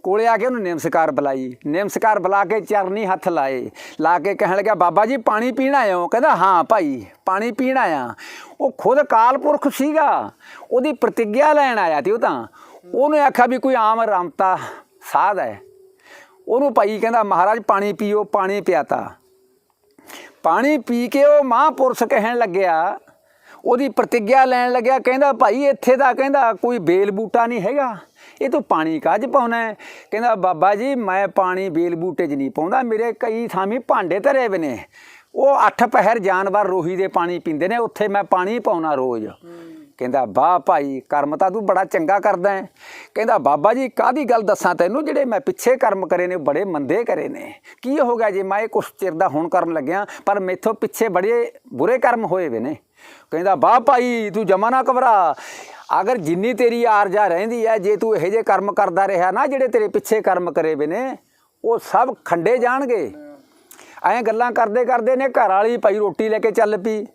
Speaker 1: ਕੋਲੇ ਆ ਕੇ ਉਹਨੂੰ ਨਿਮਸਕਾਰ ਬੁਲਾਈ। ਨਿਮਸਕਾਰ ਬੁਲਾ ਕੇ ਚਰਨੀ ਹੱਥ ਲਾਏ। ਲਾ ਕੇ ਕਹਿਣ ਲੱਗਾ, ਬਾਬਾ ਜੀ, ਪਾਣੀ ਪੀਣਾ ਆਏ ਕਹਿੰਦਾ, ਹਾਂ ਭਾਈ, ਪਾਣੀ ਪੀਣਾ ਆ ਉਹ ਖੁਦ ਕਾਲਪੁਰਖ ਸੀਗਾ। ਉਹਦੀ ਪ੍ਰਤੀਗਿਆ ਲੈਣ ਆਇਆ ਤੇ ਉਹ ਤਾਂ। ਉਹਨੇ ਆਖਿਆ ਵੀ ਕੋਈ ਆਮ ਰਾਮਤਾ ਸਾਧ ਹੈ। ਉਹਨੂੰ ਭਾਈ ਕਹਿੰਦਾ, ਮਹਾਰਾਜ, ਪਾਣੀ ਪੀਓ, ਪਾਣੀ ਪਿਆਤਾ। ਪਾਣੀ ਪੀ ਕੇ ਉਹ ਮਹਾਂਪੁਰਸ਼ ਕਹਿਣ ਲੱਗਿਆ, ਉਹਦੀ ਪ੍ਰਤੀਗਿਆ ਲੈਣ ਲੱਗਿਆ, ਕਹਿੰਦਾ, ਭਾਈ, ਇੱਥੇ ਦਾ ਕਹਿੰਦਾ ਕੋਈ ਬੇਲ ਬੂਟਾ ਨਹੀਂ ਹੈਗਾ। ਇਹ ਤੂੰ ਪਾਣੀ ਕਾਜ ਪਾਉਣਾ ਕਹਿੰਦਾ, ਬਾਬਾ ਜੀ, ਮੈਂ ਪਾਣੀ ਬੇਲ ਬੂਟੇ 'ਚ ਨਹੀਂ ਪਾਉਂਦਾ, ਮੇਰੇ ਕਈ ਥਾਮੀ ਭਾਂਡੇ ਧਰੇ ਵੇ ਨੇ। ਉਹ ਅੱਠ ਪਹਿਰ ਜਾਨਵਰ ਰੋਹੀ ਦੇ ਪਾਣੀ ਪੀਂਦੇ ਨੇ, ਉੱਥੇ ਮੈਂ ਪਾਣੀ ਪਾਉਣਾ ਰੋਜ਼। ਕਹਿੰਦਾ, ਵਾਹ ਭਾਈ, ਕਰਮ ਤਾਂ ਤੂੰ ਬੜਾ ਚੰਗਾ ਕਰਦਾ ਹੈ। ਕਹਿੰਦਾ, ਬਾਬਾ ਜੀ ਕਾਦੀ ਗੱਲ ਦੱਸਾਂ ਤੈਨੂੰ? ਜਿਹੜੇ ਮੈਂ ਪਿੱਛੇ ਕਰਮ ਕਰੇ ਨੇ ਬੜੇ ਮੰਦੇ ਕਰੇ ਨੇ। ਕੀ ਹੋ ਗਿਆ ਜੇ ਮੈਂ ਇਹ ਕੁਛ ਚਿਰ ਦਾ ਹੁਣ ਕਰਨ ਲੱਗਿਆ, ਪਰ ਮੇਥੋਂ ਪਿੱਛੇ ਬੜੇ ਬੁਰੇ ਕਰਮ ਹੋਏ ਵੇ ਨੇ? ਕਹਿੰਦਾ, ਵਾਹ ਭਾਈ, ਤੂੰ ਜਮਾ ਨਾ ਘਬਰਾ। ਅਗਰ ਜਿੰਨੀ ਤੇਰੀ ਆਰਜਾ ਰਹਿੰਦੀ ਹੈ, ਜੇ ਤੂੰ ਇਹੋ ਜਿਹੇ ਕਰਮ ਕਰਦਾ ਰਿਹਾ ਨਾ, ਜਿਹੜੇ ਤੇਰੇ ਪਿੱਛੇ ਕਰਮ ਕਰੇ ਵੇ ਨੇ, ਉਹ ਸਭ ਖੰਡੇ ਜਾਣਗੇ। ਐਂ ਗੱਲਾਂ ਕਰਦੇ ਕਰਦੇ ਨੇ, ਘਰ ਵਾਲੀ ਭਾਈ ਰੋਟੀ ਲੈ ਕੇ ਚੱਲ ਪਈ।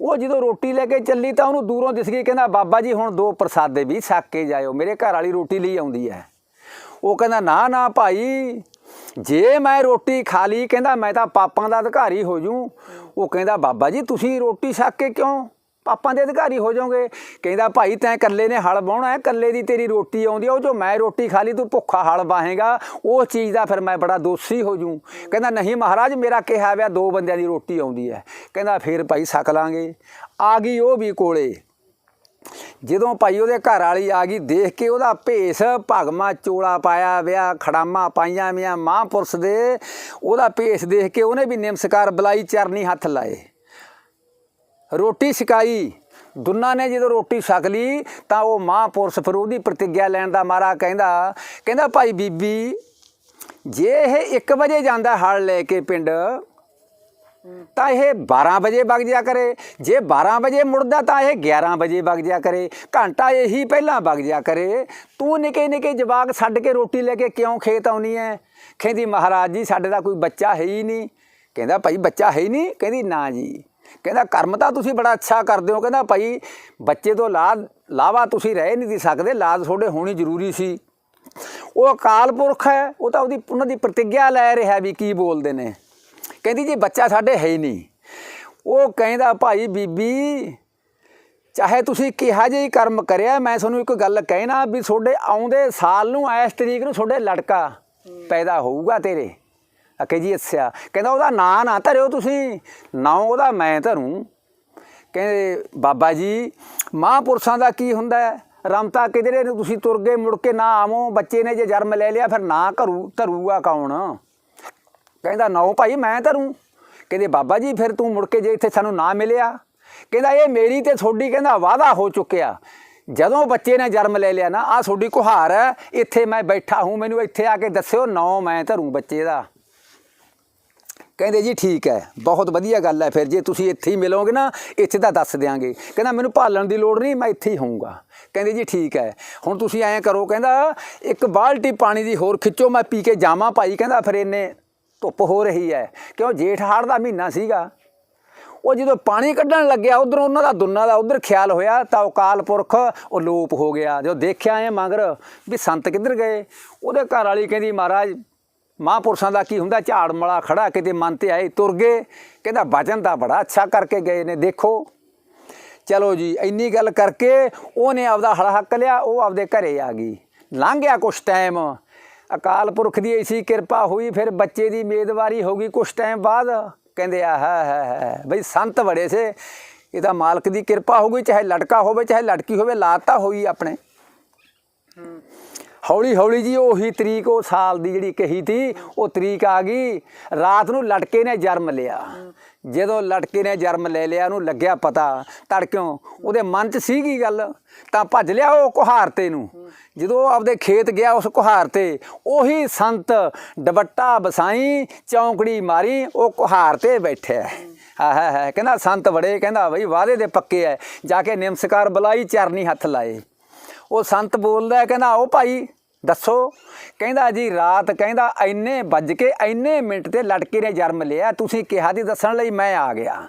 Speaker 1: ਉਹ ਜਦੋਂ ਰੋਟੀ ਲੈ ਕੇ ਚੱਲੀ ਤਾਂ ਉਹਨੂੰ ਦੂਰੋਂ ਦਿਸ ਗਈ, ਕਹਿੰਦਾ, ਬਾਬਾ ਜੀ, ਹੁਣ ਦੋ ਪ੍ਰਸਾਦੇ ਵੀ ਛੱਕ ਕੇ ਜਾਇਓ, ਮੇਰੇ ਘਰ ਵਾਲੀ ਰੋਟੀ ਲਈ ਆਉਂਦੀ ਹੈ। ਉਹ ਕਹਿੰਦਾ, ਨਾ ਨਾ ਭਾਈ, ਜੇ ਮੈਂ ਰੋਟੀ ਖਾ ਲਈ, ਕਹਿੰਦਾ, ਮੈਂ ਤਾਂ ਪਾਪਾਂ ਦਾ ਅਧਿਕਾਰੀ ਹੋ ਜੂ। ਉਹ ਕਹਿੰਦਾ, ਬਾਬਾ ਜੀ, ਤੁਸੀਂ ਰੋਟੀ ਛੱਕ ਕੇ ਕਿਉਂ ਪਾਪਾਂ ਦੇ ਅਧਿਕਾਰੀ ਹੋ ਜਾਓਗੇ। ਕਹਿੰਦਾ, ਭਾਈ, ਤੈਂ ਇਕੱਲੇ ਨੇ ਹਲ ਵਾਹੁਣਾ ਹੈ, ਇਕੱਲੇ ਦੀ ਤੇਰੀ ਰੋਟੀ ਆਉਂਦੀ ਆ, ਉਹ ਜੋ ਮੈਂ ਰੋਟੀ ਖਾ ਲਈ, ਤੂੰ ਭੁੱਖਾ ਹਲ ਵਾਹੇਗਾ। ਉਹ ਚੀਜ਼ ਦਾ ਫਿਰ ਮੈਂ ਬੜਾ ਦੋਸ਼ੀ ਹੋ ਜੂ ਕਹਿੰਦਾ, ਨਹੀਂ ਮਹਾਰਾਜ, ਮੇਰਾ ਕਿਹਾ ਵਿਆ ਦੋ ਬੰਦਿਆਂ ਦੀ ਰੋਟੀ ਆਉਂਦੀ ਹੈ। ਕਹਿੰਦਾ, ਫਿਰ ਭਾਈ ਸਕ ਲਾਂਗੇ। ਆ ਗਈ ਉਹ ਵੀ ਕੋਲੇ। ਜਦੋਂ ਭਾਈ ਉਹਦੇ ਘਰ ਵਾਲੀ ਆ ਗਈ, ਦੇਖ ਕੇ ਉਹਦਾ ਭੇਸ ਭਗਮਾ ਚੋਲਾ ਪਾਇਆ ਵਿਆ, ਖੜਾਮਾ ਪਾਈਆਂ ਵਿਆ ਮਹਾਂਪੁਰਸ਼ ਦੇ। ਉਹਦਾ ਭੇਸ ਦੇਖ ਕੇ ਉਹਨੇ ਵੀ ਨਿਮਸਕਾਰ ਬੁਲਾਈ ਚਰਨੀ ਹੱਥ ਲਾਏ। ਰੋਟੀ ਛਕਾਈ। ਦੁੰਨਾ ਨੇ ਜਦੋਂ ਰੋਟੀ ਛਕ ਲਈ ਤਾਂ ਉਹ ਮਹਾਂਪੁਰਸ਼ ਫਿਰ ਉਹਦੀ ਪ੍ਰਤੀਗਿਆ ਲੈਣ ਦਾ ਮਾਰਾ ਕਹਿੰਦਾ ਕਹਿੰਦਾ, ਭਾਈ ਬੀਬੀ, ਜੇ ਇਹ 1 ਵਜੇ ਜਾਂਦਾ ਹਲ ਲੈ ਕੇ ਪਿੰਡ, ਤਾਂ ਇਹ 12 ਵਜੇ ਵਗ ਜਾ ਕਰੇ। ਜੇ 12 ਵਜੇ ਮੁੜਦਾ ਤਾਂ ਇਹ 11 ਵਜੇ ਵਗ ਜਾ ਕਰੇ। ਘੰਟਾ ਇਹੀ ਪਹਿਲਾਂ ਵਗ ਜਾ ਕਰੇ। ਤੂੰ ਨਿੱਕੇ ਨਿੱਕੇ ਜਵਾਕ ਛੱਡ ਕੇ ਰੋਟੀ ਲੈ ਕੇ ਕਿਉਂ ਖੇਤ ਆਉਣੀ ਐ? ਕਹਿੰਦੀ, ਮਹਾਰਾਜ ਜੀ, ਸਾਡੇ ਦਾ ਕੋਈ ਬੱਚਾ ਹੈ ਹੀ ਨਹੀਂ। ਕਹਿੰਦਾ, ਭਾਈ, ਬੱਚਾ ਹੈ ਹੀ ਨਹੀਂ? ਕਹਿੰਦੀ, ਨਾ ਜੀ। ਕਹਿੰਦਾ, ਕਰਮ ਤਾਂ ਤੁਸੀਂ ਬੜਾ ਅੱਛਾ ਕਰਦੇ ਹੋ। ਕਹਿੰਦਾ, ਭਾਈ, ਬੱਚੇ ਤੋਂ ਲਾਦ ਲਾਵਾ ਤੁਸੀਂ ਰਹਿ ਨਹੀਂ ਦੀ ਸਕਦੇ ਲਾਦ ਤੁਹਾਡੇ ਹੋਣੀ ਜ਼ਰੂਰੀ ਸੀ। ਉਹ ਅਕਾਲ ਪੁਰਖ ਹੈ, ਉਹ ਤਾਂ ਉਹਦੀ, ਉਹਨਾਂ ਦੀ ਪ੍ਰਤੀਗਿਆ ਲੈ ਰਿਹਾ ਵੀ ਕੀ ਬੋਲਦੇ ਨੇ। ਕਹਿੰਦੀ, ਜੀ ਬੱਚਾ ਸਾਡੇ ਹੈ ਹੀ ਨਹੀਂ। ਉਹ ਕਹਿੰਦਾ, ਭਾਈ ਬੀਬੀ, ਚਾਹੇ ਤੁਸੀਂ ਕਿਹਾ ਜਿਹੀ ਕਰਮ ਕਰਿਆ, ਮੈਂ ਤੁਹਾਨੂੰ ਇੱਕ ਗੱਲ ਕਹਿਣਾ ਵੀ ਤੁਹਾਡੇ ਆਉਂਦੇ ਸਾਲ ਨੂੰ, ਇਸ ਤਰੀਕ ਨੂੰ ਤੁਹਾਡੇ ਲੜਕਾ ਪੈਦਾ ਹੋਊਗਾ ਤੇਰੇ। ਅਕੇ ਜੀ ਅੱਛਾ। ਕਹਿੰਦਾ ਉਹਦਾ ਨਾਂ ਨਾ ਧਰਿਓ ਤੁਸੀਂ। ਨਾਂ ਉਹਦਾ ਮੈਂ ਧਰੂੰ। ਕਹਿੰਦੇ, ਬਾਬਾ ਜੀ, ਮਹਾਂਪੁਰਸ਼ਾਂ ਦਾ ਕੀ ਹੁੰਦਾ ਹੈ? ਰਮਤਾ ਕਿਧਰੇ ਨੂੰ ਤੁਸੀਂ ਤੁਰ ਗਏ, ਮੁੜ ਕੇ ਨਾ ਆਵੋ। ਬੱਚੇ ਨੇ ਜੇ ਜਨਮ ਲੈ ਲਿਆ, ਫਿਰ ਨਾ ਘਰੂ, ਧਰੂਗਾ ਕੌਣ? ਕਹਿੰਦਾ, ਨਾ ਭਾਈ, ਮੈਂ ਧਰੂ। ਕਹਿੰਦੇ, ਬਾਬਾ ਜੀ, ਫਿਰ ਤੂੰ ਮੁੜ ਕੇ ਜੇ ਇੱਥੇ ਸਾਨੂੰ ਨਾ ਮਿਲਿਆ। ਕਹਿੰਦਾ, ਇਹ ਮੇਰੀ ਤੇ ਤੁਹਾਡੀ, ਕਹਿੰਦਾ, ਵਾਅਦਾ ਹੋ ਚੁੱਕਿਆ। ਜਦੋਂ ਬੱਚੇ ਨੇ ਜਨਮ ਲੈ ਲਿਆ ਨਾ ਆ ਤੁਹਾਡੀ ਕੁਹਾਰ ਹੈ। ਇੱਥੇ ਮੈਂ ਬੈਠਾ ਹੂੰ, ਮੈਨੂੰ ਇੱਥੇ ਆ ਕੇ ਦੱਸਿਓ, ਨੌ ਮੈਂ ਧਰੂ ਬੱਚੇ ਦਾ। ਕਹਿੰਦੇ ਜੀ ਠੀਕ ਹੈ, ਬਹੁਤ ਵਧੀਆ ਗੱਲ ਹੈ ਫਿਰ ਜੇ ਤੁਸੀਂ ਇੱਥੇ ਹੀ ਮਿਲੋਗੇ ਨਾ, ਇੱਥੇ ਤਾਂ ਦੱਸ ਦਿਆਂਗੇ। ਕਹਿੰਦਾ ਮੈਨੂੰ ਭਾਲਣ ਦੀ ਲੋੜ ਨਹੀਂ, ਮੈਂ ਇੱਥੇ ਹੀ ਹੋਊਂਗਾ। ਕਹਿੰਦੇ ਜੀ ਠੀਕ ਹੈ, ਹੁਣ ਤੁਸੀਂ ਐਂ ਕਰੋ, ਕਹਿੰਦਾ ਇੱਕ ਬਾਲਟੀ ਪਾਣੀ ਦੀ ਹੋਰ ਖਿੱਚੋ, ਮੈਂ ਪੀ ਕੇ ਜਾਵਾਂ ਭਾਈ, ਕਹਿੰਦਾ ਫਿਰ ਇਹਨੇ ਧੁੱਪ ਹੋ ਰਹੀ ਹੈ, ਕਿਉਂ ਜੇਠ ਹਾੜ ਦਾ ਮਹੀਨਾ ਸੀਗਾ। ਉਹ ਜਦੋਂ ਪਾਣੀ ਕੱਢਣ ਲੱਗਿਆ, ਉਧਰ ਉਹਨਾਂ ਦਾ ਦੁੰਨਾ ਦਾ ਉਧਰ ਖਿਆਲ ਹੋਇਆ, ਤਾਂ ਅਕਾਲ ਪੁਰਖ, ਉਹ ਲੋਪ ਹੋ ਗਿਆ। ਜਦੋਂ ਦੇਖਿਆ ਐ ਮਗਰ, ਵੀ ਸੰਤ ਕਿੱਧਰ ਗਏ? ਉਹਦੇ ਘਰ ਵਾਲੀ ਕਹਿੰਦੀ, ਮਹਾਰਾਜ ਮਹਾਂਪੁਰਸ਼ਾਂ ਦਾ ਕੀ ਹੁੰਦਾ? ਝਾੜ ਮਲਾ ਖੜਾ, ਕਿਤੇ ਮਨ ਤੇ ਆਏ, ਤੁਰ ਗਏ। ਕਹਿੰਦਾ, ਵਚਨ ਤਾਂ ਬੜਾ ਅੱਛਾ ਕਰਕੇ ਗਏ ਨੇ, ਦੇਖੋ। ਚਲੋ ਜੀ, ਇੰਨੀ ਗੱਲ ਕਰਕੇ ਉਹਨੇ ਆਪਦਾ ਹਲ ਹੱਕ ਲਿਆ, ਉਹ ਆਪਦੇ ਘਰੇ ਆ ਗਈ। ਲੰਘ ਗਿਆ ਕੁਛ ਟਾਈਮ ਅਕਾਲ ਪੁਰਖ ਦੀ ਐਸੀ ਕਿਰਪਾ ਹੋਈ, ਫਿਰ ਬੱਚੇ ਦੀ ਮੇਦਵਾਰੀ ਹੋ ਗਈ ਕੁਛ ਟਾਈਮ ਬਾਅਦ। ਕਹਿੰਦੇ ਆ ਹੈ ਹੈ ਹੈ ਬਈ, ਸੰਤ ਬੜੇ ਸੇ। ਇਹਦਾ ਮਾਲਕ ਦੀ ਕਿਰਪਾ ਹੋ ਗਈ, ਚਾਹੇ ਲੜਕਾ ਹੋਵੇ, ਚਾਹੇ ਲੜਕੀ ਹੋਵੇ, ਲਾਤਾ ਹੋਈ ਆਪਣੇ। ਹੌਲੀ ਹੌਲੀ ਜੀ ਉਹੀ ਤਰੀਕ ਉਹ ਸਾਲ ਦੀ ਜਿਹੜੀ ਕਹੀ ਤੀ, ਉਹ ਤਰੀਕ ਆ ਗਈ। ਰਾਤ ਨੂੰ ਲਟਕੇ ਨੇ ਜਨਮ ਲਿਆ। ਜਦੋਂ ਲਟਕੇ ਨੇ ਜਨਮ ਲੈ ਲਿਆ, ਉਹਨੂੰ ਲੱਗਿਆ ਪਤਾ। ਤੜਕਿਓ ਉਹਦੇ ਮਨ 'ਚ ਸੀਗੀ ਗੱਲ। ਤਾਂ ਭੱਜ ਲਿਆ ਉਹ ਕੁਹਾਰਤੇ ਨੂੰ। ਜਦੋਂ ਉਹ ਆਪਦੇ ਖੇਤ ਗਿਆ ਉਸ ਕੁਹਾਰ ਤੇ, ਉਹੀ ਸੰਤ ਡਬੱਟਾ ਬਸਾਈ ਚੌਂਕੜੀ ਮਾਰੀ, ਉਹ ਕੁਹਾਰ ਤੇ ਬੈਠਿਆ। ਹਾਂ ਹਾਂ ਹਾਂ, ਕਹਿੰਦਾ, ਸੰਤ ਬੜੇ ਕਹਿੰਦਾ, ਬਈ ਵਾਅਦੇ ਦੇ ਪੱਕੇ ਐ। ਜਾ ਕੇ ਨਿਮਸਕਾਰ ਬੁਲਾਈ, ਚਰਨੀ ਹੱਥ ਲਾਏ। ਉਹ ਸੰਤ ਬੋਲਦਾ ਕਹਿੰਦਾ ਉਹ ਭਾਈ, ਦੱਸੋ। ਕਹਿੰਦਾ ਜੀ, ਰਾਤ ਕਹਿੰਦਾ ਐਨੇ ਵੱਜ ਕੇ ਐਨੇ ਮਿੰਟ ਤੇ ਲੜਕੇ ਨੇ ਜਨਮ ਲਿਆ। ਤੁਸੀਂ ਕਿਹਾ ਦੀ ਦੱਸਣ ਲਈ ਮੈਂ ਆ ਗਿਆ।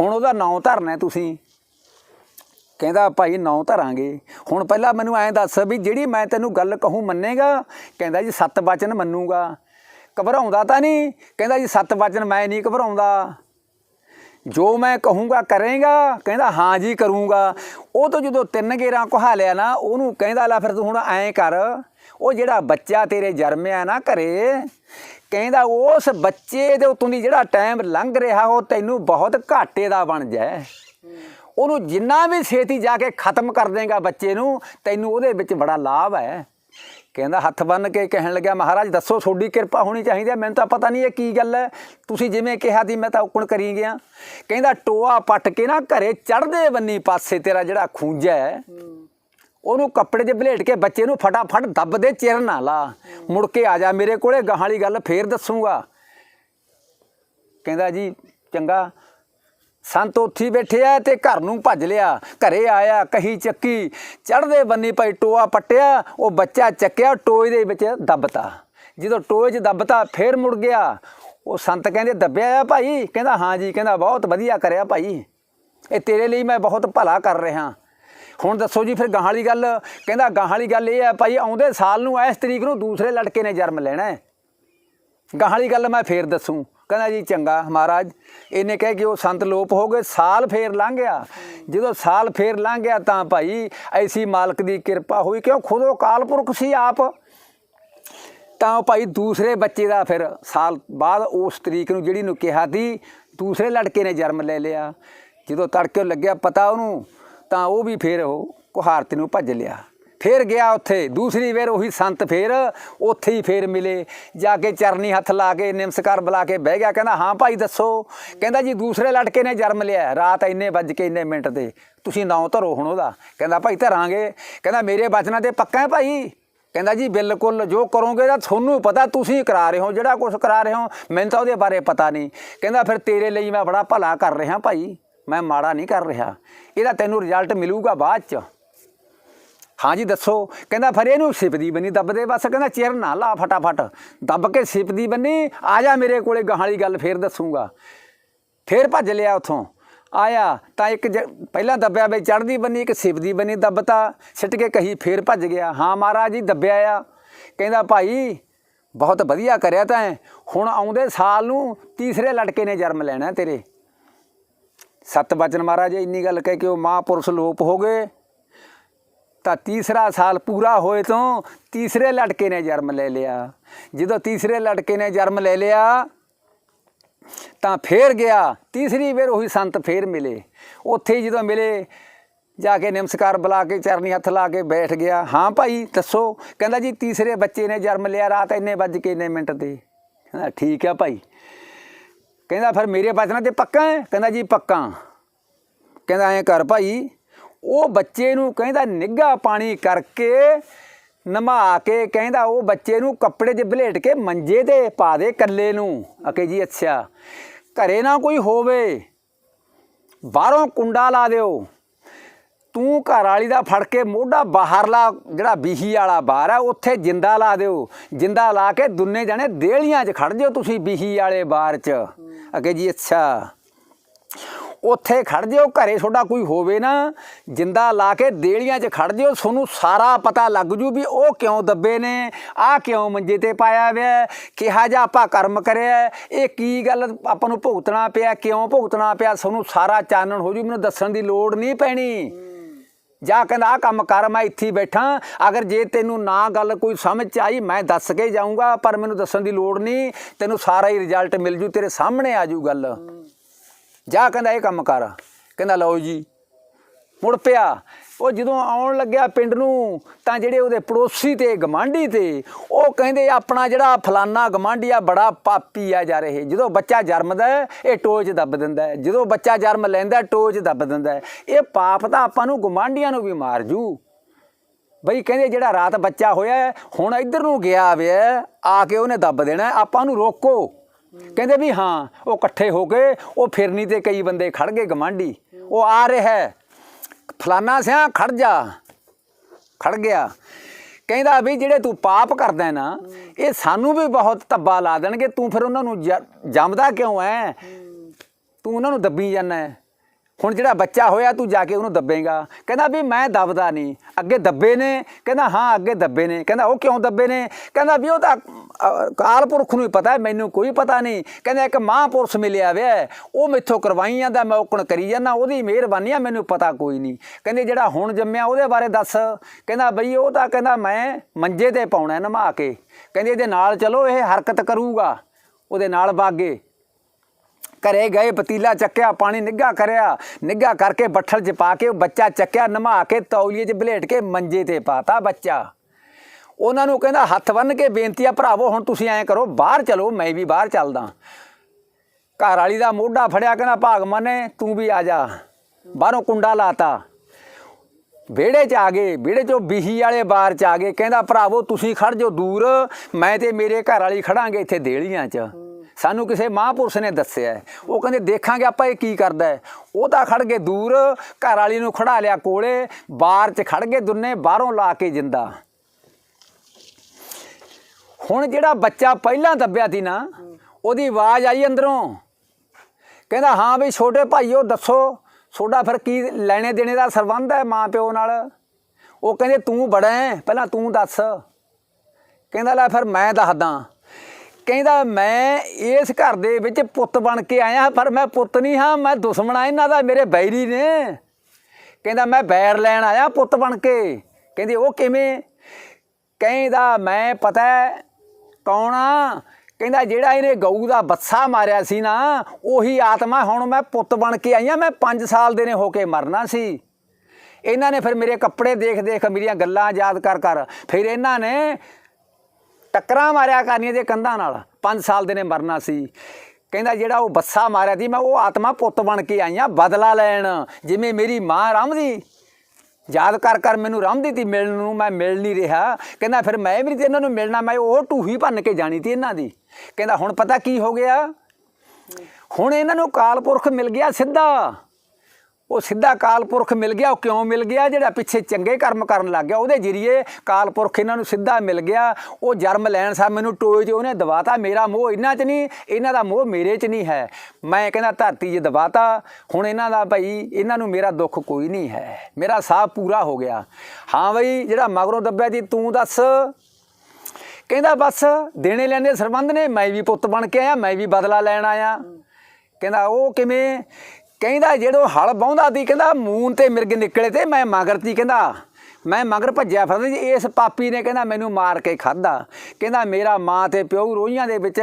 Speaker 1: ਹੁਣ ਉਹਦਾ ਨਾਂ ਧਰਨਾ ਤੁਸੀਂ। ਕਹਿੰਦਾ, ਭਾਈ, ਨੌ ਧਰਾਂਗੇ। ਹੁਣ ਪਹਿਲਾਂ ਮੈਨੂੰ ਐਂ ਦੱਸ ਵੀ ਜਿਹੜੀ ਮੈਂ ਤੈਨੂੰ ਗੱਲ ਕਹੂੰ ਮੰਨੇਗਾ, ਕਹਿੰਦਾ ਜੀ, ਸੱਤ ਵਚਨ ਮੰਨੂਗਾ। ਘਬਰਾਉਂਦਾ ਤਾਂ ਨਹੀਂ। ਕਹਿੰਦਾ ਜੀ, ਸੱਤ ਵਚਨ ਮੈਂ ਨਹੀਂ ਘਬਰਾਉਂਦਾ। ਜੋ ਮੈਂ ਕਹੂੰਗਾ ਕਰੇਗਾ, ਕਹਿੰਦਾ ਹਾਂ ਜੀ ਕਰੂੰਗਾ। ਉਹ ਤੋਂ ਜਦੋਂ ਤਿੰਨ ਗੇਰਾਂ ਕੁਹਾ ਲਿਆ ਨਾ, ਉਹਨੂੰ ਕਹਿੰਦਾ ਲਾ ਫਿਰ ਤੂੰ ਹੁਣ ਐਂ ਕਰ, ਉਹ ਜਿਹੜਾ ਬੱਚਾ ਤੇਰੇ ਜਰਮਿਆ ਨਾ ਘਰੇ, ਕਹਿੰਦਾ ਉਸ ਬੱਚੇ ਦੇ ਉਤੋਂ ਦੀ ਜਿਹੜਾ ਟਾਈਮ ਲੰਘ ਰਿਹਾ, ਉਹ ਤੈਨੂੰ ਬਹੁਤ ਘਾਟੇ ਦਾ ਬਣ ਜਾਏ। ਉਹਨੂੰ ਜਿੰਨਾ ਵੀ ਛੇਤੀ ਜਾ ਕੇ ਖਤਮ ਕਰ ਦੇਗਾ ਬੱਚੇ ਨੂੰ, ਤੈਨੂੰ ਉਹਦੇ ਵਿੱਚ ਬੜਾ ਲਾਭ ਹੈ। ਕਹਿੰਦਾ ਹੱਥ ਬੰਨ ਕੇ ਕਹਿਣ ਲੱਗਿਆ, ਮਹਾਰਾਜ, ਦੱਸੋ ਤੁਹਾਡੀ ਕਿਰਪਾ ਹੋਣੀ ਚਾਹੀਦੀ ਹੈ, ਮੈਨੂੰ ਤਾਂ ਪਤਾ ਨਹੀਂ ਇਹ ਕੀ ਗੱਲ ਹੈ। ਤੁਸੀਂ ਜਿਵੇਂ ਕਿਹਾ ਦੀ ਮੈਂ ਤਾਂ ਉਕਣ ਕਰੀ ਗਿਆ। ਕਹਿੰਦਾ, ਟੋਆ ਪੱਟ ਕੇ ਨਾ ਘਰੇ ਚੜਦੇ ਬੰਨੀ ਪਾਸੇ ਤੇਰਾ ਜਿਹੜਾ ਖੂੰਜਾ ਹੈ, ਉਹਨੂੰ ਕੱਪੜੇ 'ਚ ਬਲੇਟ ਕੇ ਬੱਚੇ ਨੂੰ ਫਟਾਫਟ ਦੱਬ ਦੇ, ਚਿਰ ਨਾ ਲਾ। ਮੁੜ ਕੇ ਆ ਜਾ ਮੇਰੇ ਕੋਲੇ, ਗਾਹਾਂ ਵਾਲੀ ਗੱਲ ਫੇਰ ਦੱਸੂਗਾ। ਕਹਿੰਦਾ ਜੀ, ਚੰਗਾ ਸੰਤ ਉੱਥੇ ਹੀ ਬੈਠੇ ਆ ਤੇ ਘਰ ਨੂੰ ਭੱਜ ਲਿਆ, ਘਰੇ ਆਇਆ, ਕਹੀ ਚੱਕੀ ਚੜਦੇ ਬੰਨੀ ਭਾਈ ਟੋਆ ਪੱਟਿਆ, ਉਹ ਬੱਚਾ ਚੱਕਿਆ, ਟੋਏ ਦੇ ਵਿੱਚ ਦੱਬਤਾ। ਜਦੋਂ ਟੋਏ 'ਚ ਦੱਬਤਾ, ਫੇਰ ਮੁੜ ਗਿਆ। ਉਹ ਸੰਤ ਕਹਿੰਦੇ, ਦੱਬਿਆ ਆ ਭਾਈ? ਕਹਿੰਦਾ, ਹਾਂ ਜੀ, ਕਹਿੰਦਾ, ਬਹੁਤ ਵਧੀਆ ਕਰਿਆ ਭਾਈ। ਇਹ ਤੇਰੇ ਲਈ ਮੈਂ ਬਹੁਤ ਭਲਾ ਕਰ ਰਿਹਾ। ਹੁਣ ਦੱਸੋ ਜੀ ਫਿਰ ਗਾਹਾਂ ਵਾਲੀ ਗੱਲ। ਕਹਿੰਦਾ, ਗਾਹਾਂ ਵਾਲੀ ਗੱਲ ਇਹ ਹੈ ਭਾਈ, ਆਉਂਦੇ ਸਾਲ ਨੂੰ ਇਸ ਤਰੀਕ ਨੂੰ ਦੂਸਰੇ ਲੜਕੇ ਨੇ ਜਨਮ ਲੈਣਾ ਹੈ। ਗਾਹਾਂ ਵਾਲੀ ਗੱਲ ਮੈਂ ਫੇਰ ਦੱਸੂ। ਕਹਿੰਦਾ ਜੀ ਚੰਗਾ ਮਹਾਰਾਜ, ਇਹਨੇ ਕਹਿ ਕਿ ਉਹ ਸੰਤ ਲੋਪ ਹੋ ਗਏ, ਸਾਲ ਫੇਰ ਲੰਘ ਗਿਆ। ਜਦੋਂ ਸਾਲ ਫੇਰ ਲੰਘ ਗਿਆ ਤਾਂ ਭਾਈ ਐਸੀ ਮਾਲਕ ਦੀ ਕਿਰਪਾ ਹੋਈ, ਕਿਉਂ ਖੁਦ ਉਹ ਕਾਲਪੁਰਖ ਸੀ ਆਪ? ਤਾਂ ਉਹ ਭਾਈ ਦੂਸਰੇ ਬੱਚੇ ਦਾ ਫਿਰ ਸਾਲ ਬਾਅਦ ਉਸ ਤਰੀਕ ਨੂੰ ਜਿਹੜੀ ਨੂੰ ਕਿਹਾ ਸੀ, ਦੂਸਰੇ ਲੜਕੇ ਨੇ ਜਨਮ ਲੈ ਲਿਆ। ਜਦੋਂ ਤੜਕੇ ਲੱਗਿਆ ਪਤਾ ਉਹਨੂੰ, ਤਾਂ ਉਹ ਵੀ ਫਿਰ ਉਹ ਕੁਹਾਰਤ ਨੂੰ ਭੱਜ ਲਿਆ। ਫੇਰ ਗਿਆ ਉੱਥੇ। ਦੂਸਰੀ ਵੇਰ ਉਹੀ ਸੰਤ ਫੇਰ ਉੱਥੇ ਹੀ ਫੇਰ ਮਿਲੇ। ਜਾ ਕੇ ਚਰਨੀ ਹੱਥ ਲਾ ਕੇ ਨਿਮਸਕਾਰ ਬੁਲਾ ਕੇ ਬਹਿ ਗਿਆ। ਕਹਿੰਦਾ, ਹਾਂ ਭਾਈ, ਦੱਸੋ। ਕਹਿੰਦਾ, ਜੀ, ਦੂਸਰੇ ਲੜਕੇ ਨੇ ਜਨਮ ਲਿਆ। ਰਾਤ ਇੰਨੇ ਵੱਜ ਕੇ ਇੰਨੇ ਮਿੰਟ ਤੇ ਤੁਸੀਂ ਨਾਂ ਧਰੋ ਹੁਣ ਉਹਦਾ। ਕਹਿੰਦਾ, ਭਾਈ, ਧਰਾਂਗੇ। ਕਹਿੰਦਾ, ਮੇਰੇ ਬਚਨਾਂ ਤੇ ਪੱਕਾ ਹੈ ਭਾਈ? ਕਹਿੰਦਾ, ਜੀ, ਬਿਲਕੁਲ। ਜੋ ਕਰੋਗੇ ਤਾਂ ਤੁਹਾਨੂੰ ਪਤਾ, ਤੁਸੀਂ ਕਰਾ ਰਹੇ ਹੋ। ਜਿਹੜਾ ਕੁਝ ਕਰਾ ਰਹੇ ਹੋ, ਮੈਨੂੰ ਤਾਂ ਉਹਦੇ ਬਾਰੇ ਪਤਾ ਨਹੀਂ। ਕਹਿੰਦਾ, ਫਿਰ ਤੇਰੇ ਲਈ ਮੈਂ ਬੜਾ ਭਲਾ ਕਰ ਰਿਹਾ ਭਾਈ। ਮੈਂ ਮਾੜਾ ਨਹੀਂ ਕਰ ਰਿਹਾ। ਇਹਦਾ ਤੈਨੂੰ ਰਿਜ਼ਲਟ ਮਿਲੂਗਾ ਬਾਅਦ ਚ। ਹਾਂਜੀ ਦੱਸੋ। ਕਹਿੰਦਾ ਫਿਰ ਇਹਨੂੰ ਸਿਪਦੀ ਬੰਨੀ, ਦੱਬਦੇ ਬਸ, ਕਹਿੰਦਾ ਚਿਰ ਨਾ ਲਾ ਫਟਾਫਟ। ਦੱਬ ਕੇ ਸਿਪਦੀ ਬੰਨੀ, ਆ ਜਾ ਮੇਰੇ ਕੋਲੇ ਗਾਹਾਂ ਵਾਲੀ ਗੱਲ ਫੇਰ ਦੱਸੂਗਾ। ਫੇਰ ਭੱਜ ਲਿਆ ਉਥੋਂ। ਆਇਆ, ਤਾਂ ਇੱਕ ਜ- ਪਹਿਲਾਂ ਦੱਬਿਆ ਬਈ ਚੜਦੀ ਬੰਨੀ, ਇੱਕ ਸਿਪਦੀ ਬੰਨੀ ਦੱਬਤਾ। ਸਿੱਟ ਕੇ ਕਹੀ, ਫੇਰ ਭੱਜ ਗਿਆ। ਹਾਂ ਮਹਾਰਾਜ ਜੀ, ਦੱਬਿਆ ਆ। ਕਹਿੰਦਾ ਭਾਈ, ਬਹੁਤ ਵਧੀਆ ਕਰਿਆ ਤਾਂ ਹੁਣ ਆਉਂਦੇ ਸਾਲ ਨੂੰ ਤੀਸਰੇ ਲੜਕੇ ਨੇ ਜਨਮ ਲੈਣਾ ਤੇਰੇ। ਸਤ ਬਚਨ ਮਹਾਰਾਜ, ਇੰਨੀ ਗੱਲ ਕਹਿ ਕੇ ਉਹ ਮਹਾਂਪੁਰਸ਼ ਲੋਪ ਹੋ ਗਏ। ਤਾਂ ਤੀਸਰਾ ਸਾਲ ਪੂਰਾ ਹੋਏ ਤੋਂ ਤੀਸਰੇ ਲੜਕੇ ਨੇ ਜਨਮ ਲੈ ਲਿਆ। ਜਦੋਂ ਤੀਸਰੇ ਲੜਕੇ ਨੇ ਜਨਮ ਲੈ ਲਿਆ, ਤਾਂ ਫੇਰ ਗਿਆ। ਤੀਸਰੀ ਵਾਰ ਉਹੀ ਸੰਤ ਫੇਰ ਮਿਲੇ। ਉੱਥੇ ਜਦੋਂ ਮਿਲੇ, ਜਾ ਕੇ ਨਮਸਕਾਰ ਬੁਲਾ ਕੇ ਚਰਨੀ ਹੱਥ ਲਾ ਕੇ ਬੈਠ ਗਿਆ। ਹਾਂ ਭਾਈ, ਦੱਸੋ। ਕਹਿੰਦਾ ਜੀ, ਤੀਸਰੇ ਬੱਚੇ ਨੇ ਜਨਮ ਲਿਆ, ਰਾਤ ਇੰਨੇ ਵੱਜ ਕੇ ਇੰਨੇ ਮਿੰਟ ਤੇ ਕਹਿੰਦਾ, ਠੀਕ ਆ ਭਾਈ। ਕਹਿੰਦਾ, ਫਿਰ ਮੇਰੇ ਬਚਨਾਂ ਤੇ ਪੱਕਾ ਹੈ? ਕਹਿੰਦਾ, ਜੀ, ਪੱਕਾ। ਕਹਿੰਦਾ, ਐਂ ਕਰ ਭਾਈ ਉਹ ਬੱਚੇ ਨੂੰ ਕਹਿੰਦਾ ਨਿੱਘਾ ਪਾਣੀ ਕਰਕੇ ਨਮਾ ਕੇ ਕਹਿੰਦਾ ਉਹ ਬੱਚੇ ਨੂੰ ਕੱਪੜੇ 'ਚ ਬਲੇਟ ਕੇ ਮੰਜੇ ਤੇ ਪਾ ਦੇ ਕੱਲੇ ਨੂੰ। ਅਕੇ ਜੀ, ਅੱਛਾ। ਘਰੇ ਨਾ ਕੋਈ ਹੋਵੇ, ਬਾਹਰੋਂ ਕੁੰਡਾ ਲਾ ਦਿਓ। ਤੂੰ ਘਰ ਵਾਲੀ ਦਾ ਫੜ ਕੇ ਮੋਢਾ ਬਾਹਰਲਾ ਜਿਹੜਾ ਬੀਹੀ ਵਾਲਾ ਬਾਹਰ ਹੈ ਉੱਥੇ ਜਿੰਦਾ ਲਾ ਦਿਓ। ਜਿੰਦਾ ਲਾ ਕੇ ਦੁੰਨੇ ਜਾਣੇ ਦੇਲੀਆਂ 'ਚ ਖੜ ਜਿਓ ਤੁਸੀਂ ਬੀਹੀ ਵਾਲੇ ਬਾਹਰ 'ਚ। ਅਕੇ ਜੀ, ਅੱਛਾ। ਉੱਥੇ ਖੜ ਜਿਓ, ਘਰੇ ਤੁਹਾਡਾ ਕੋਈ ਹੋਵੇ ਨਾ, ਜਿੰਦਾ ਲਾ ਕੇ ਦੇਲੀਆਂ 'ਚ ਖੜ ਜਿਓ, ਤੁਹਾਨੂੰ ਸਾਰਾ ਪਤਾ ਲੱਗ ਜੂ ਵੀ ਉਹ ਕਿਉਂ ਦੱਬੇ ਨੇ, ਆਹ ਕਿਉਂ ਮੰਜੇ ਤੇ ਪਾਇਆ ਹੋਇਆ ਕਿਹਾ ਜਾ ਆਪਾਂ ਕਰਮ ਕਰਿਆ ਇਹ ਕੀ ਗੱਲ ਆਪਾਂ ਨੂੰ ਭੁਗਤਣਾ ਪਿਆ, ਕਿਉਂ ਭੁਗਤਣਾ ਪਿਆ, ਤੁਹਾਨੂੰ ਸਾਰਾ ਚਾਨਣ ਹੋ ਜੂ, ਮੈਨੂੰ ਦੱਸਣ ਦੀ ਲੋੜ ਨਹੀਂ ਪੈਣੀ। ਜਾ ਕਹਿੰਦਾ ਆ ਕੰਮ ਕਰ, ਮੈਂ ਇੱਥੇ ਹੀ ਬੈਠਾ, ਅਗਰ ਜੇ ਤੈਨੂੰ ਨਾ ਗੱਲ ਕੋਈ ਸਮਝ ਚ ਆਈ, ਮੈਂ ਦੱਸ ਕੇ ਜਾਊਂਗਾ, ਪਰ ਮੈਨੂੰ ਦੱਸਣ ਦੀ ਲੋੜ ਨਹੀਂ, ਤੈਨੂੰ ਸਾਰਾ ਹੀ ਰਿਜ਼ਲਟ ਮਿਲ ਜੂ, ਤੇਰੇ ਸਾਹਮਣੇ ਆ ਜੂ ਗੱਲ। ਜਾ ਕਹਿੰਦਾ ਇਹ ਕੰਮ ਕਰ। ਕਹਿੰਦਾ ਲਓ ਜੀ, ਮੁੜ ਪਿਆ। ਉਹ ਜਦੋਂ ਆਉਣ ਲੱਗਿਆ ਪਿੰਡ ਨੂੰ, ਤਾਂ ਜਿਹੜੇ ਉਹਦੇ ਪੜੋਸੀ ਤੇ ਗਮਾਂਢੀ ਤੇ, ਉਹ ਕਹਿੰਦੇ ਆਪਣਾ ਜਿਹੜਾ ਫਲਾਨਾ ਗਮਾਂਢੀ ਆ, ਬੜਾ ਪਾਪੀ ਆ ਜਾ ਰਹੇ। ਜਦੋਂ ਬੱਚਾ ਜਨਮਦਾ ਇਹ ਟੋਚ ਦੱਬ ਦਿੰਦਾ ਹੈ। ਜਦੋਂ ਬੱਚਾ ਜਨਮ ਲੈਂਦਾ, ਟੋਚ ਦੱਬ ਦਿੰਦਾ ਹੈ। ਇਹ ਪਾਪ ਤਾਂ ਆਪਾਂ ਨੂੰ ਗਮਾਂਢੀਆਂ ਨੂੰ ਵੀ ਮਾਰ ਜੂ। ਬਈ ਕਹਿੰਦੇ ਜਿਹੜਾ ਰਾਤ ਬੱਚਾ ਹੋਇਆ, ਹੁਣ ਇੱਧਰ ਨੂੰ ਗਿਆ ਵੇ ਆ ਕੇ ਉਹਨੇ ਦੱਬ ਦੇਣਾ ਆਪਾਂ ਨੂੰ ਰੋਕੋ। ਕਹਿੰਦੇ ਵੀ ਹਾਂ, ਉਹ ਇਕੱਠੇ ਹੋ ਗਏ, ਉਹ ਫਿਰਨੀ ਤੇ ਕਈ ਬੰਦੇ ਖੜ ਗਏ ਗਮਾਂਢੀ ਉਹ ਆ ਰਿਹਾ ਫਲਾਨਾ ਸਿਆ ਖੜ ਜਾ, ਖੜ ਗਿਆ। ਕਹਿੰਦਾ ਵੀ ਜਿਹੜੇ ਤੂੰ ਪਾਪ ਕਰਦਾ ਨਾ, ਇਹ ਸਾਨੂੰ ਵੀ ਬਹੁਤ ਤੱਬਾ ਲਾ ਦੇਣਗੇ, ਤੂੰ ਫਿਰ ਉਹਨਾਂ ਨੂੰ ਜ- ਜੰਮਦਾ ਕਿਉਂ ਐ? ਤੂੰ ਉਹਨਾਂ ਨੂੰ ਦੱਬੀ ਜਾਂਦਾ ਹੁਣ ਜਿਹੜਾ ਬੱਚਾ ਹੋਇਆ, ਤੂੰ ਜਾ ਕੇ ਉਹਨੂੰ ਦੱਬੇਗਾ। ਕਹਿੰਦਾ ਵੀ ਮੈਂ ਦੱਬਦਾ ਨਹੀਂ, ਅੱਗੇ ਦੱਬੇ ਨੇ, ਕਹਿੰਦਾ ਹਾਂ, ਅੱਗੇ ਦੱਬੇ ਨੇ। ਕਹਿੰਦਾ ਉਹ ਕਿਉਂ ਦੱਬੇ ਨੇ? ਕਹਿੰਦਾ ਵੀ ਉਹ ਤਾਂ ਕਾਲ ਪੁਰਖ ਨੂੰ ਹੀ ਪਤਾ ਮੈਨੂੰ ਕੋਈ ਪਤਾ ਨਹੀਂ। ਕਹਿੰਦਾ ਇੱਕ ਮਹਾਂਪੁਰਸ਼ ਮਿਲਿਆ ਵੇ ਉਹ ਮੈਥੋਂ ਕਰਵਾਈ ਜਾਂਦਾ, ਮੈਂ ਔਕਣ ਕਰੀ ਜਾਂਦਾ, ਉਹਦੀ ਮਿਹਰਬਾਨੀ ਆ, ਮੈਨੂੰ ਪਤਾ ਕੋਈ ਨਹੀਂ। ਕਹਿੰਦੇ ਜਿਹੜਾ ਹੁਣ ਜੰਮਿਆ, ਉਹਦੇ ਬਾਰੇ ਦੱਸ। ਕਹਿੰਦਾ ਬਈ ਉਹ ਤਾਂ ਕਹਿੰਦਾ ਮੈਂ ਮੰਜੇ ਤੇ ਪਾਉਣਾ, ਨਮਾ ਕੇ। ਕਹਿੰਦੇ ਇਹਦੇ ਨਾਲ ਚਲੋ, ਇਹ ਹਰਕਤ ਕਰੂਗਾ, ਉਹਦੇ ਨਾਲ ਬਾਗੇ। ਘਰੇ ਗਏ, ਪਤੀਲਾ ਚੱਕਿਆ, ਪਾਣੀ ਨਿੱਘਾ ਕਰਿਆ। ਨਿੱਘਾ ਕਰਕੇ ਬੱਠਲ 'ਚ ਪਾ ਕੇ, ਉਹ ਬੱਚਾ ਚੱਕਿਆ, ਨਮਾ ਕੇ, ਤੌਲੀਏ 'ਚ ਬਲੇਟ ਕੇ ਮੰਜੇ ਤੇ ਪਾਤਾ ਬੱਚਾ। ਉਹਨਾਂ ਨੂੰ ਕਹਿੰਦਾ, ਹੱਥ ਬੰਨ ਕੇ ਬੇਨਤੀ ਆ, ਭਰਾਵੋ, ਹੁਣ ਤੁਸੀਂ ਐਂ ਕਰੋ, ਬਾਹਰ ਚਲੋ, ਮੈਂ ਵੀ ਬਾਹਰ ਚੱਲਦਾ। ਘਰ ਵਾਲੀ ਦਾ ਮੋਢਾ ਫੜਿਆ, ਕਹਿੰਦਾ ਭਾਗਮਨ ਤੂੰ ਵੀ ਆ ਜਾ। ਬਾਹਰੋਂ ਕੁੰਡਾ ਲਾਤਾ। ਵਿਹੜੇ 'ਚ ਆ ਗਏ, ਵਿਹੜੇ 'ਚੋਂ ਬਿਹੀ ਵਾਲੇ ਬਾਰ 'ਚ ਆ ਗਏ। ਕਹਿੰਦਾ, ਭਰਾਵੋ, ਤੁਸੀਂ ਖੜ ਜਾਓ ਦੂਰ, ਮੈਂ ਤੇ ਮੇਰੇ ਘਰ ਵਾਲੀ ਖੜਾਂਗੇ ਇੱਥੇ ਦੇਲੀਆਂ 'ਚ। ਸਾਨੂੰ ਕਿਸੇ ਮਹਾਂਪੁਰਸ਼ ਨੇ ਦੱਸਿਆ ਉਹ ਕਹਿੰਦੇ, ਦੇਖਾਂਗੇ ਆਪਾਂ ਇਹ ਕੀ ਕਰਦਾ ਹੈ। ਉਹ ਤਾਂ ਖੜ ਗਏ ਦੂਰ, ਘਰ ਵਾਲੀ ਨੂੰ ਖੜਾ ਲਿਆ ਕੋਲੇ ਬਾਰ 'ਚ ਖੜ ਗਏ ਦੁੰਨੇ, ਬਾਹਰੋਂ ਲਾ ਕੇ ਜਿੰਦਾ। ਹੁਣ ਜਿਹੜਾ ਬੱਚਾ ਪਹਿਲਾਂ ਦੱਬਿਆ ਸੀ ਨਾ, ਉਹਦੀ ਆਵਾਜ਼ ਆਈ ਅੰਦਰੋਂ। ਕਹਿੰਦਾ, ਹਾਂ ਵੀ ਛੋਟੇ ਭਾਈਓ ਦੱਸੋ, ਤੁਹਾਡਾ ਫਿਰ ਕੀ ਲੈਣੇ ਦੇਣੇ ਦਾ ਸਰਬੰਧ ਹੈ ਮਾਂ ਪਿਓ ਨਾਲ? ਉਹ ਕਹਿੰਦੇ, ਤੂੰ ਬੜਾ ਹੈ, ਪਹਿਲਾਂ ਤੂੰ ਦੱਸ। ਕਹਿੰਦਾ, ਲੈ ਫਿਰ ਮੈਂ ਦੱਸਦਾ। ਕਹਿੰਦਾ, ਮੈਂ ਇਸ ਘਰ ਦੇ ਵਿੱਚ ਪੁੱਤ ਬਣ ਕੇ ਆਇਆ ਪਰ ਮੈਂ ਪੁੱਤ ਨਹੀਂ ਹਾਂ, ਮੈਂ ਦੁਸ਼ਮਣ ਆ ਇਹਨਾਂ ਦਾ ਮੇਰੇ ਬੈਰੀ ਨੇ। ਕਹਿੰਦਾ, ਮੈਂ ਬੈਰ ਲੈਣ ਆਇਆ ਪੁੱਤ ਬਣ ਕੇ। ਕਹਿੰਦੇ, ਉਹ ਕਿਵੇਂ? ਕਹਿੰਦਾ, ਮੈਂ ਪਤਾ ਕੌਣ ਆ ਕਹਿੰਦਾ ਜਿਹੜਾ ਇਹਨੇ ਗਊ ਦਾ ਬੱਸਾ ਮਾਰਿਆ ਸੀ ਨਾ, ਉਹੀ ਆਤਮਾ ਹੁਣ ਮੈਂ ਪੁੱਤ ਬਣ ਕੇ ਆਈ ਆ ਮੈਂ 5 ਸਾਲ ਦੇ ਨੇ ਹੋ ਕੇ ਮਰਨਾ ਸੀ। ਇਹਨਾਂ ਨੇ ਫਿਰ ਮੇਰੇ ਕੱਪੜੇ ਦੇਖ ਦੇਖ ਮੇਰੀਆਂ ਗੱਲਾਂ ਯਾਦ ਕਰ ਕਰ ਫਿਰ ਇਹਨਾਂ ਨੇ ਟੱਕਰਾਂ ਮਾਰਿਆ ਕਰਨੀਆਂ ਦੇ ਕੰਧਾਂ ਨਾਲ 5 ਸਾਲ ਦੇ ਨੇ ਮਰਨਾ ਸੀ। ਕਹਿੰਦਾ ਜਿਹੜਾ ਉਹ ਬੱਸਾ ਮਾਰਿਆ ਸੀ, ਮੈਂ ਉਹ ਆਤਮਾ ਪੁੱਤ ਬਣ ਕੇ ਆਈ ਆ ਬਦਲਾ ਲੈਣ, ਜਿਵੇਂ ਮੇਰੀ ਮਾਂ ਰਾਮਦੀ ਯਾਦ ਕਰ ਕਰ ਮੈਨੂੰ ਰਾਮਦੀ ਤੀ ਮਿਲਣ ਨੂੰ ਮੈਂ ਮਿਲ ਨਹੀਂ ਰਿਹਾ। ਕਹਿੰਦਾ ਫਿਰ ਮੈਂ ਵੀ ਤੇ ਇਹਨਾਂ ਨੂੰ ਮਿਲਣਾ, ਮੈਂ ਉਹ ਢੂਹੀ ਭੰਨ ਕੇ ਜਾਣੀ ਤੀ ਇਹਨਾਂ ਦੀ। ਕਹਿੰਦਾ ਹੁਣ ਪਤਾ ਕੀ ਹੋ ਗਿਆ? ਹੁਣ ਇਹਨਾਂ ਨੂੰ ਕਾਲਪੁਰਖ ਮਿਲ ਗਿਆ ਸਿੱਧਾ। ਉਹ ਸਿੱਧਾ ਕਾਲਪੁਰਖ ਮਿਲ ਗਿਆ, ਉਹ ਕਿਉਂ ਮਿਲ ਗਿਆ? ਜਿਹੜਾ ਪਿੱਛੇ ਚੰਗੇ ਕਰਮ ਕਰਨ ਲੱਗ ਗਿਆ, ਉਹਦੇ ਜਰੀਏ ਕਾਲਪੁਰਖ ਇਹਨਾਂ ਨੂੰ ਸਿੱਧਾ ਮਿਲ ਗਿਆ। ਉਹ ਜਨਮ ਲੈਣ ਸਾਹਿਬ ਮੈਨੂੰ ਟੋਏ 'ਚ ਉਹਨੇ ਦਬਾਤਾ ਮੇਰਾ ਮੋਹ ਇਹਨਾਂ 'ਚ ਨਹੀਂ, ਇਹਨਾਂ ਦਾ ਮੋਹ ਮੇਰੇ 'ਚ ਨਹੀਂ ਹੈ। ਮੈਂ ਕਹਿੰਦਾ, ਧਰਤੀ 'ਚ ਦਬਾਤਾ ਹੁਣ ਇਹਨਾਂ ਦਾ ਭਾਈ, ਇਹਨਾਂ ਨੂੰ ਮੇਰਾ ਦੁੱਖ ਕੋਈ ਨਹੀਂ ਹੈ। ਮੇਰਾ ਸਾਹ ਪੂਰਾ ਹੋ ਗਿਆ। ਹਾਂ ਬਈ, ਜਿਹੜਾ ਮਗਰੋਂ ਦੱਬਿਆ ਜੀ ਤੂੰ ਦੱਸ। ਕਹਿੰਦਾ, ਬਸ ਦੇਣੇ ਲੈਣੇ ਸਰਬੰਧ ਨੇ, ਮੈਂ ਵੀ ਪੁੱਤ ਬਣ ਕੇ ਆਇਆ, ਮੈਂ ਵੀ ਬਦਲਾ ਲੈਣ ਆਇਆ। ਕਹਿੰਦਾ, ਉਹ ਕਿਵੇਂ? ਕਹਿੰਦਾ ਜਿਹੜੋ ਹਲ ਬਾਉਂਦਾ ਸੀ, ਕਹਿੰਦਾ ਮੂਨ ਤੇ ਮਿਰਗ ਨਿਕਲੇ ਤੇ ਮੈਂ ਮਗਰ ਤੀ ਕਹਿੰਦਾ ਮੈਂ ਮਗਰ ਭੱਜਿਆ ਫਿਰਦਾ ਜੀ ਇਸ ਪਾਪੀ ਨੇ ਕਹਿੰਦਾ ਮੈਨੂੰ ਮਾਰ ਕੇ ਖਾਦਾ ਕਹਿੰਦਾ ਮੇਰਾ ਮਾਂ ਤੇ ਪਿਓ ਰੋਈਆਂ ਦੇ ਵਿੱਚ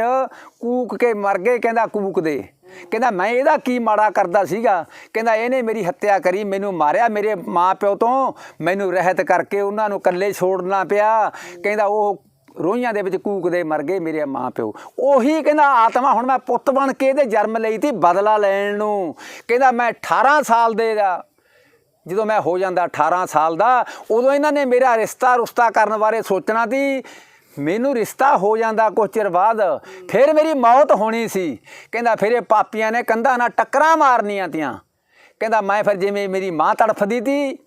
Speaker 1: ਕੂਕ ਕੇ ਮਰ ਗਏ, ਕਹਿੰਦਾ ਕੂਕ ਦੇ। ਕਹਿੰਦਾ ਮੈਂ ਇਹਦਾ ਕੀ ਮਾੜਾ ਕਰਦਾ ਸੀਗਾ? ਕਹਿੰਦਾ ਇਹਨੇ ਮੇਰੀ ਹੱਤਿਆ ਕਰੀ, ਮੈਨੂੰ ਮਾਰਿਆ ਮੇਰੇ ਮਾਂ ਪਿਓ ਤੋਂ, ਮੈਨੂੰ ਰਹਿਤ ਕਰਕੇ ਉਹਨਾਂ ਨੂੰ ਇਕੱਲੇ ਛੋੜਨਾ ਪਿਆ। ਕਹਿੰਦਾ ਉਹ ਰੋਈਆਂ ਦੇ ਵਿੱਚ ਕੂਕਦੇ ਮਰ ਗਏ ਮੇਰੇ ਮਾਂ ਪਿਓ। ਉਹੀ ਕਹਿੰਦਾ, ਆਤਮਾ ਹੁਣ ਮੈਂ ਪੁੱਤ ਬਣ ਕੇ ਇਹਦੇ ਜਨਮ ਲਈ ਤੀ, ਬਦਲਾ ਲੈਣ ਨੂੰ। ਕਹਿੰਦਾ, ਮੈਂ 18 ਸਾਲ ਦੇ ਦਾ, ਜਦੋਂ ਮੈਂ ਹੋ ਜਾਂਦਾ 18 ਸਾਲ ਦਾ, ਉਦੋਂ ਇਹਨਾਂ ਨੇ ਮੇਰਾ ਰਿਸ਼ਤਾ ਰੁਸ਼ਤਾ ਕਰਨ ਬਾਰੇ ਸੋਚਣਾ ਸੀ ਮੈਨੂੰ ਰਿਸ਼ਤਾ ਹੋ ਜਾਂਦਾ ਕੁਝ ਚਿਰ ਬਾਅਦ, ਫਿਰ ਮੇਰੀ ਮੌਤ ਹੋਣੀ ਸੀ। ਕਹਿੰਦਾ, ਫਿਰ ਇਹ ਪਾਪੀਆਂ ਨੇ ਕੰਧਾਂ ਨਾਲ ਟੱਕਰਾਂ ਮਾਰਨੀਆਂ ਤੀਆਂ। ਕਹਿੰਦਾ, ਮੈਂ ਫਿਰ ਜਿਵੇਂ ਮੇਰੀ ਮਾਂ ਤੜਫਦੀ ਤੀ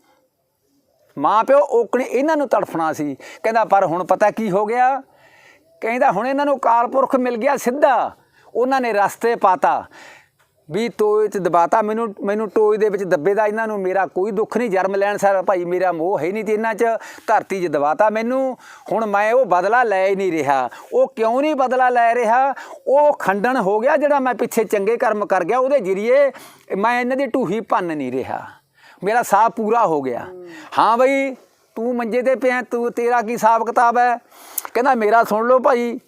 Speaker 1: ਮਾਂ ਪਿਓ ਓਕਣੇ ਇਹਨਾਂ ਨੂੰ ਤੜਫਣਾ ਸੀ। ਕਹਿੰਦਾ, ਪਰ ਹੁਣ ਪਤਾ ਕੀ ਹੋ ਗਿਆ? ਕਹਿੰਦਾ, ਹੁਣ ਇਹਨਾਂ ਨੂੰ ਕਾਲਪੁਰਖ ਮਿਲ ਗਿਆ ਸਿੱਧਾ। ਉਹਨਾਂ ਨੇ ਰਸਤੇ ਪਾਤਾ। ਵੀ ਟੋਏ 'ਚ ਦਬਾਤਾ। ਮੈਨੂੰ ਮੈਨੂੰ ਟੋਏ ਦੇ ਵਿੱਚ ਦੱਬੇ ਦਾ ਇਹਨਾਂ ਨੂੰ ਮੇਰਾ ਕੋਈ ਦੁੱਖ ਨਹੀਂ। ਜਨਮ ਲੈਣ ਸਾਰ ਭਾਈ, ਮੇਰਾ ਮੋਹ ਹੈ ਨਹੀਂ ਤੇ ਇਹਨਾਂ 'ਚ। ਧਰਤੀ 'ਚ ਦਬਾਤਾ ਮੈਨੂੰ। ਹੁਣ ਮੈਂ ਉਹ ਬਦਲਾ ਲੈ ਹੀ ਨਹੀਂ ਰਿਹਾ। ਉਹ ਕਿਉਂ ਨਹੀਂ ਬਦਲਾ ਲੈ ਰਿਹਾ? ਉਹ ਖੰਡਨ ਹੋ ਗਿਆ ਜਿਹੜਾ ਮੈਂ ਪਿੱਛੇ ਚੰਗੇ ਕਰਮ ਕਰ ਗਿਆ। ਉਹਦੇ ਜਰੀਏ ਮੈਂ ਇਹਨਾਂ ਦੀ ਢੂਹੀ ਭੰਨ ਨਹੀਂ ਰਿਹਾ। ਮੇਰਾ ਸਾਹ ਪੂਰਾ ਹੋ ਗਿਆ। ਹਾਂ ਬਈ, ਤੂੰ ਮੰਜੇ ਤੇ ਪਿਆ, ਤੂੰ, ਤੇਰਾ ਕੀ ਹਿਸਾਬ ਕਿਤਾਬ ਹੈ? ਕਹਿੰਦਾ, ਮੇਰਾ ਸੁਣ ਲਓ ਭਾਈ,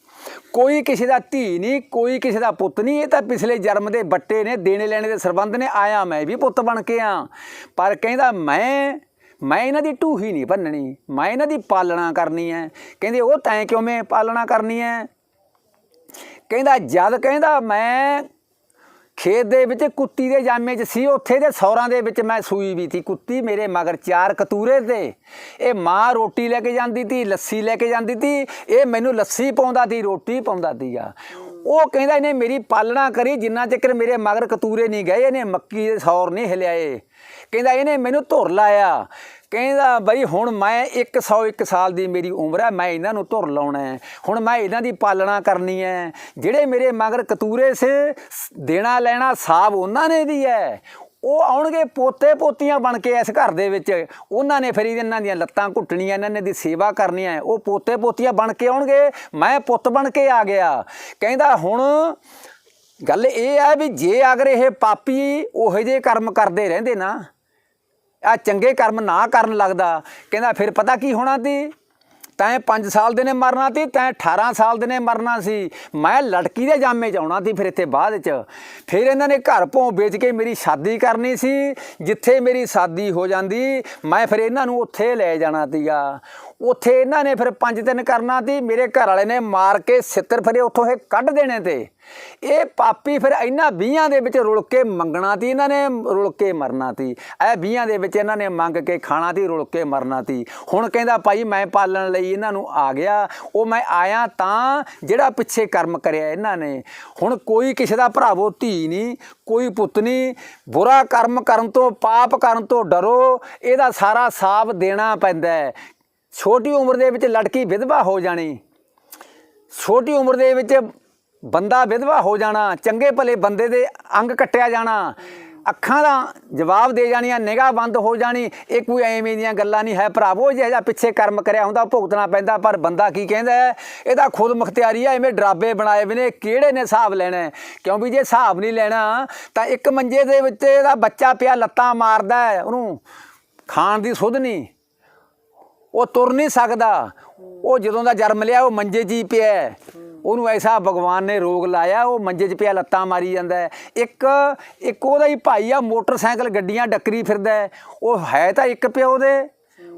Speaker 1: ਕੋਈ ਕਿਸੇ ਦਾ ਧੀ ਨਹੀਂ, ਕੋਈ ਕਿਸੇ ਦਾ ਪੁੱਤ ਨਹੀਂ। ਇਹ ਤਾਂ ਪਿਛਲੇ ਜਨਮ ਦੇ ਬੱਟੇ ਨੇ, ਦੇਣੇ ਲੈਣੇ ਦੇ ਸਰਬੰਧ ਨੇ, ਆਇਆ ਮੈਂ ਵੀ ਪੁੱਤ ਬਣ ਕੇ ਆ। ਪਰ ਕਹਿੰਦਾ, ਮੈਂ ਮੈਂ ਇਹਨਾਂ ਦੀ ਢੂਹੀ ਨਹੀਂ ਭੰਨਣੀ ਮੈਂ ਇਹਨਾਂ ਦੀ ਪਾਲਣਾ ਕਰਨੀ ਹੈ। ਕਹਿੰਦੇ, ਉਹ ਤੈਂ ਕਿਉਂ ਮੈਂ ਪਾਲਣਾ ਕਰਨੀ ਹੈ? ਕਹਿੰਦਾ, ਜਦ ਕਹਿੰਦਾ, ਮੈਂ ਖੇਤ ਦੇ ਵਿੱਚ ਕੁੱਤੀ ਦੇ ਜਾਮੇ 'ਚ ਸੀ, ਉੱਥੇ ਦੇ ਸੌਰਾਂ ਦੇ ਵਿੱਚ ਮੈਂ ਸੂਈ ਵੀ ਸੀ ਕੁੱਤੀ ਮੇਰੇ ਮਗਰ ਚਾਰ ਕਤੂਰੇ ਤੇ। ਇਹ ਮਾਂ ਰੋਟੀ ਲੈ ਕੇ ਜਾਂਦੀ ਤੀ, ਲੱਸੀ ਲੈ ਕੇ ਜਾਂਦੀ ਤੀ, ਇਹ ਮੈਨੂੰ ਲੱਸੀ ਪਾਉਂਦਾ ਤੀ, ਰੋਟੀ ਪਾਉਂਦਾ ਤੀਗਾ। ਉਹ ਕਹਿੰਦਾ ਇਹਨੇ ਮੇਰੀ ਪਾਲਣਾ ਕਰੀ, ਜਿੰਨਾ ਚੱਕਰ ਮੇਰੇ ਮਗਰ ਕਤੂਰੇ ਨਹੀਂ ਗਏ, ਇਹਨੇ ਮੱਕੀ ਦੇ ਸੌਰ ਨਹੀਂ ਹਿਲਿਆਏ। ਕਹਿੰਦਾ ਇਹਨੇ ਮੈਨੂੰ ਧੁਰ ਲਾਇਆ। ਕਹਿੰਦਾ ਬਈ ਹੁਣ ਮੈਂ 101 ਸਾਲ ਦੀ ਮੇਰੀ ਉਮਰ ਹੈ, ਮੈਂ ਇਹਨਾਂ ਨੂੰ ਧੁਰ ਲਾਉਣਾ ਹੈ। ਹੁਣ ਮੈਂ ਇਹਨਾਂ ਦੀ ਪਾਲਣਾ ਕਰਨੀ ਹੈ। ਜਿਹੜੇ ਮੇਰੇ ਮਗਰ ਕਤੂਰੇ ਸੇ ਦੇਣਾ ਲੈਣਾ ਸਾਬ ਉਹਨਾਂ ਨੇ ਦੀ ਹੈ। ਉਹ ਆਉਣਗੇ ਪੋਤੇ ਪੋਤੀਆਂ ਬਣ ਕੇ ਇਸ ਘਰ ਦੇ ਵਿੱਚ। ਉਹਨਾਂ ਨੇ ਫਿਰ ਇਹਨਾਂ ਦੀਆਂ ਲੱਤਾਂ ਘੁੱਟਣੀਆਂ, ਇਹਨਾਂ ਨੇ ਦੀ ਸੇਵਾ ਕਰਨੀ ਹੈ। ਉਹ ਪੋਤੇ ਪੋਤੀਆਂ ਬਣ ਕੇ ਆਉਣਗੇ, ਮੈਂ ਪੁੱਤ ਬਣ ਕੇ ਆ ਗਿਆ। ਕਹਿੰਦਾ ਹੁਣ ਗੱਲ ਇਹ ਹੈ ਵੀ ਜੇ ਅਗਰ ਇਹ ਪਾਪੀ ਉਹੋ ਜਿਹੇ ਕਰਮ ਕਰਦੇ ਰਹਿੰਦੇ ਨਾ ਆ ਚੰਗੇ ਕਰਮ ਨਾ ਕਰਨ ਲੱਗਦਾ। ਕਹਿੰਦਾ, ਫਿਰ ਪਤਾ ਕੀ ਹੋਣਾ ਤੀ? ਤੈਂ 5 ਸਾਲ ਦੇ ਨੇ ਮਰਨਾ ਤੀ, ਤੈਂ 18 ਸਾਲ ਦੇ ਨੇ ਮਰਨਾ ਸੀ। ਮੈਂ ਲੜਕੀ ਦੇ ਜਾਮੇ ਚ ਆਉਣਾ ਤੀ ਫਿਰ ਇੱਥੇ ਬਾਅਦ ਚ। ਫਿਰ ਇਹਨਾਂ ਨੇ ਘਰ ਭੋਂ ਵੇਚ ਕੇ ਮੇਰੀ ਸ਼ਾਦੀ ਕਰਨੀ ਸੀ। ਜਿੱਥੇ ਮੇਰੀ ਸ਼ਾਦੀ ਹੋ ਜਾਂਦੀ, ਮੈਂ ਫਿਰ ਇਹਨਾਂ ਨੂੰ ਉੱਥੇ ਲੈ ਜਾਣਾ ਤੀਗਾ। ਉੱਥੇ ਇਹਨਾਂ ਨੇ ਫਿਰ ਪੰਜ ਦਿਨ ਕਰਨਾ ਤੀ ਮੇਰੇ ਘਰ ਵਾਲੇ ਨੇ ਮਾਰ ਕੇ ਸਿੱਤਰ ਫਿਰੇ ਉੱਥੋਂ ਇਹ ਕੱਢ ਦੇਣੇ ਤੇ। ਇਹ ਪਾਪੀ ਫਿਰ ਇਹਨਾਂ ਬੀਆਂ ਦੇ ਵਿੱਚ ਰੁਲ ਕੇ ਮੰਗਣਾ ਤੀ ਇਹਨਾਂ ਨੇ ਰੁਲ ਕੇ ਮਰਨਾ ਤੀ ਇਹ ਬੀਆਂ ਦੇ ਵਿੱਚ ਇਹਨਾਂ ਨੇ ਮੰਗ ਕੇ ਖਾਣਾ ਤੀ ਰੁਲ ਕੇ ਮਰਨਾ ਤੀ ਹੁਣ ਕਹਿੰਦਾ, ਭਾਈ ਮੈਂ ਪਾਲਣ ਲਈ ਇਹਨਾਂ ਨੂੰ ਆ ਗਿਆ, ਉਹ ਮੈਂ ਆਇਆ ਤਾਂ ਜਿਹੜਾ ਪਿੱਛੇ ਕਰਮ ਕਰਿਆ ਇਹਨਾਂ ਨੇ। ਹੁਣ ਕੋਈ ਕਿਸੇ ਦਾ ਭਰਾਵੋ ਧੀ ਨਹੀਂ, ਕੋਈ ਪੁੱਤ ਨਹੀਂ, ਬੁਰਾ ਕਰਮ ਕਰਨ ਤੋਂ ਪਾਪ ਕਰਨ ਤੋਂ ਡਰੋ, ਇਹਦਾ ਸਾਰਾ ਸਾਬ ਦੇਣਾ ਪੈਂਦਾ ਛੋਟੀ ਉਮਰ ਦੇ ਵਿੱਚ ਲੜਕੀ ਵਿਧਵਾ ਹੋ ਜਾਣੀ, ਛੋਟੀ ਉਮਰ ਦੇ ਵਿੱਚ ਬੰਦਾ ਵਿਧਵਾ ਹੋ ਜਾਣਾ, ਚੰਗੇ ਭਲੇ ਬੰਦੇ ਦੇ ਅੰਗ ਕੱਟਿਆ ਜਾਣਾ, ਅੱਖਾਂ ਦਾ ਜਵਾਬ ਦੇ ਜਾਣੀਆਂ, ਨਿਗਾਹ ਬੰਦ ਹੋ ਜਾਣੀ, ਇਹ ਕੋਈ ਐਵੇਂ ਦੀਆਂ ਗੱਲਾਂ ਨਹੀਂ ਹੈ ਭਰਾਵੋ ਜਿਹੜਾ ਜਿਹਾ ਪਿੱਛੇ ਕਰਮ ਕਰਿਆ ਹੁੰਦਾ ਭੁਗਤਣਾ ਪੈਂਦਾ, ਪਰ ਬੰਦਾ ਕੀ ਕਹਿੰਦਾ ਹੈ? ਇਹਦਾ ਖੁਦ ਮੁਖਤਿਆਰੀ ਹੈ ਐਵੇਂ ਡਰਾਬੇ ਬਣਾਏ ਵੀ ਨੇ, ਕਿਹੜੇ ਨੇ ਹਿਸਾਬ ਲੈਣਾ ਹੈ? ਕਿਉਂ ਵੀ ਜੇ ਹਿਸਾਬ ਨਹੀਂ ਲੈਣਾ, ਤਾਂ ਇੱਕ ਮੰਜੇ ਦੇ ਵਿੱਚ ਇਹਦਾ ਬੱਚਾ ਪਿਆ, ਲੱਤਾਂ ਮਾਰਦਾ ਉਹਨੂੰ ਖਾਣ ਦੀ ਸੁਧ ਨਹੀਂ ਉਹ ਤੁਰ ਨਹੀਂ ਸਕਦਾ। ਉਹ ਜਦੋਂ ਦਾ ਜਨਮ ਲਿਆ, ਉਹ ਮੰਜੇ 'ਚ ਹੀ ਪਿਆ ਉਹਨੂੰ ਐਸਾ ਭਗਵਾਨ ਨੇ ਰੋਗ ਲਾਇਆ, ਉਹ ਮੰਜੇ 'ਚ ਪਿਆ, ਲੱਤਾਂ ਮਾਰੀ ਜਾਂਦਾ ਇੱਕ ਇੱਕ ਉਹਦਾ ਹੀ ਭਾਈ ਆ, ਮੋਟਰਸਾਈਕਲ ਗੱਡੀਆਂ ਡੱਕਰੀ ਫਿਰਦਾ ਉਹ ਹੈ ਤਾਂ ਇੱਕ ਪਿਓ ਦੇ।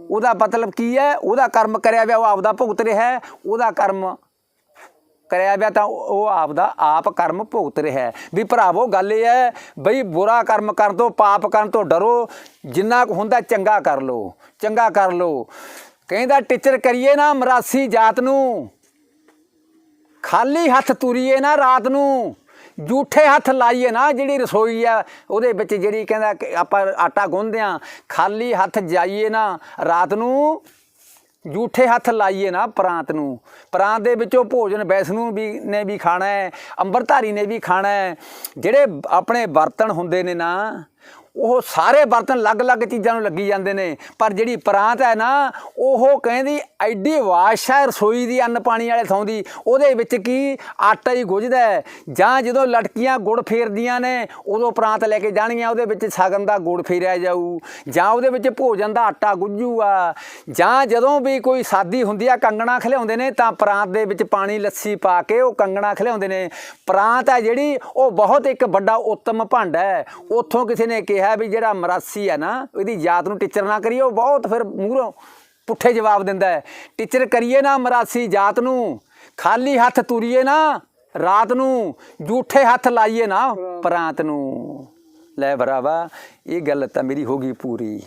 Speaker 1: ਉਹਦਾ ਮਤਲਬ ਕੀ ਹੈ? ਉਹਦਾ ਕਰਮ ਕਰਿਆ ਵਿਆ ਉਹ ਆਪਦਾ ਭੁਗਤ ਰਿਹਾ ਹੈ। ਉਹਦਾ ਕਰਮ ਕਰਿਆ ਵਿਆ ਤਾਂ ਉਹ ਆਪਦਾ ਆਪ ਕਰਮ ਭੁਗਤ ਰਿਹਾ ਹੈ। ਵੀ ਭਰਾਵੋ, ਗੱਲ ਇਹ ਹੈ, ਬਈ ਬੁਰਾ ਕਰਮ ਕਰਨ ਤੋਂ, ਪਾਪ ਕਰਨ ਤੋਂ ਡਰੋ। ਜਿੰਨਾ ਕੁ ਹੁੰਦਾ ਚੰਗਾ ਕਰ ਲੋ ਚੰਗਾ ਕਰ ਲੋ ਕਹਿੰਦਾ, ਟੀਚਰ ਕਰੀਏ ਨਾ ਮਰਾਸੀ ਜਾਤ ਨੂੰ। ਖਾਲੀ ਹੱਥ ਤੁਰੀਏ ਨਾ ਰਾਤ ਨੂੰ। ਜੂਠੇ ਹੱਥ ਲਾਈਏ ਨਾ ਜਿਹੜੀ ਰਸੋਈ ਆ। ਉਹਦੇ ਵਿੱਚ ਜਿਹੜੀ ਕਹਿੰਦਾ ਆਪਾਂ ਆਟਾ ਗੁੰਨਦੇ ਆ, ਖਾਲੀ ਹੱਥ ਜਾਈਏ ਨਾ ਰਾਤ ਨੂੰ। ਜੂਠੇ ਹੱਥ ਲਾਈਏ ਨਾ ਪ੍ਰਾਂਤ ਨੂੰ। ਪ੍ਰਾਂਤ ਦੇ ਵਿੱਚੋਂ ਭੋਜਨ ਵੈਸ਼ਨੂੰ ਵੀ ਨੇ ਵੀ ਖਾਣਾ ਹੈ, ਅੰਮ੍ਰਿਤਧਾਰੀ ਨੇ ਵੀ ਖਾਣਾ ਹੈ। ਜਿਹੜੇ ਆਪਣੇ ਬਰਤਨ ਹੁੰਦੇ ਨੇ ਨਾ, ਉਹ ਸਾਰੇ ਬਰਤਨ ਅਲੱਗ-ਅਲੱਗ ਚੀਜ਼ਾਂ ਨੂੰ ਲੱਗੀ ਜਾਂਦੇ ਨੇ। ਪਰ ਜਿਹੜੀ ਪ੍ਰਾਂਤ ਹੈ ਨਾ ਉਹ ਕਹਿੰਦੀ, ਐਡੀ ਵਾਸ਼ ਹੈ ਰਸੋਈ ਦੀ ਅੰਨ ਪਾਣੀ ਵਾਲੇ ਥਾਂ ਦੀ ਉਹਦੇ ਵਿੱਚ ਕੀ ਆਟਾ ਹੀ ਗੁੱਝਦਾ ਜਾਂ ਜਦੋਂ ਲੜਕੀਆਂ ਗੁੜ ਫੇਰਦੀਆਂ ਨੇ, ਉਦੋਂ ਪ੍ਰਾਂਤ ਲੈ ਕੇ ਜਾਣਗੀਆਂ, ਉਹਦੇ ਵਿੱਚ ਸਗਨ ਦਾ ਗੁੜ ਫੇਰਿਆ ਜਾਊ। ਜਾਂ ਉਹਦੇ ਵਿੱਚ ਭੋਜਨ ਦਾ ਆਟਾ ਗੁੱਝੂਗਾ ਜਾਂ ਜਦੋਂ ਵੀ ਕੋਈ ਸਾਦੀ ਹੁੰਦੀ ਆ, ਕੰਗਣਾ ਖਿਲਾਉਂਦੇ ਨੇ, ਤਾਂ ਪ੍ਰਾਂਤ ਦੇ ਵਿੱਚ ਪਾਣੀ, ਲੱਸੀ ਪਾ ਕੇ ਉਹ ਕੰਗਣਾ ਖਿਲਾਉਂਦੇ ਨੇ। ਪ੍ਰਾਂਤ ਹੈ ਜਿਹੜੀ, ਉਹ ਬਹੁਤ ਇੱਕ ਵੱਡਾ ਉੱਤਮ ਭੰਡ ਹੈ। ਉੱਥੋਂ ਕਿਸੇ ਨੇ ਕਿਹਾ ਵੀ ਜਿਹੜਾ ਮਰਾਸੀ ਹੈ ਨਾ ਇਹਦੀ ਜਾਤ ਨੂੰ ਟੀਚਰ ਨਾ ਕਰੀਏ, ਉਹ ਬਹੁਤ ਫਿਰ ਮੂਹਰੋਂ ਪੁੱਠੇ ਜਵਾਬ ਦਿੰਦਾ ਹੈ। ਟੀਚਰ ਕਰੀਏ ਨਾ ਮਰਾਸੀ ਜਾਤ ਨੂੰ, ਖਾਲੀ ਹੱਥ ਤੁਰੀਏ ਨਾ ਰਾਤ ਨੂੰ, ਝੂਠੇ ਹੱਥ ਲਾਈਏ ਨਾ ਪ੍ਰਾਂਤ ਨੂੰ। ਲੈ ਭਰਾਵਾ, ਇਹ ਗੱਲ ਤਾਂ ਮੇਰੀ ਹੋ ਗਈ ਪੂਰੀ।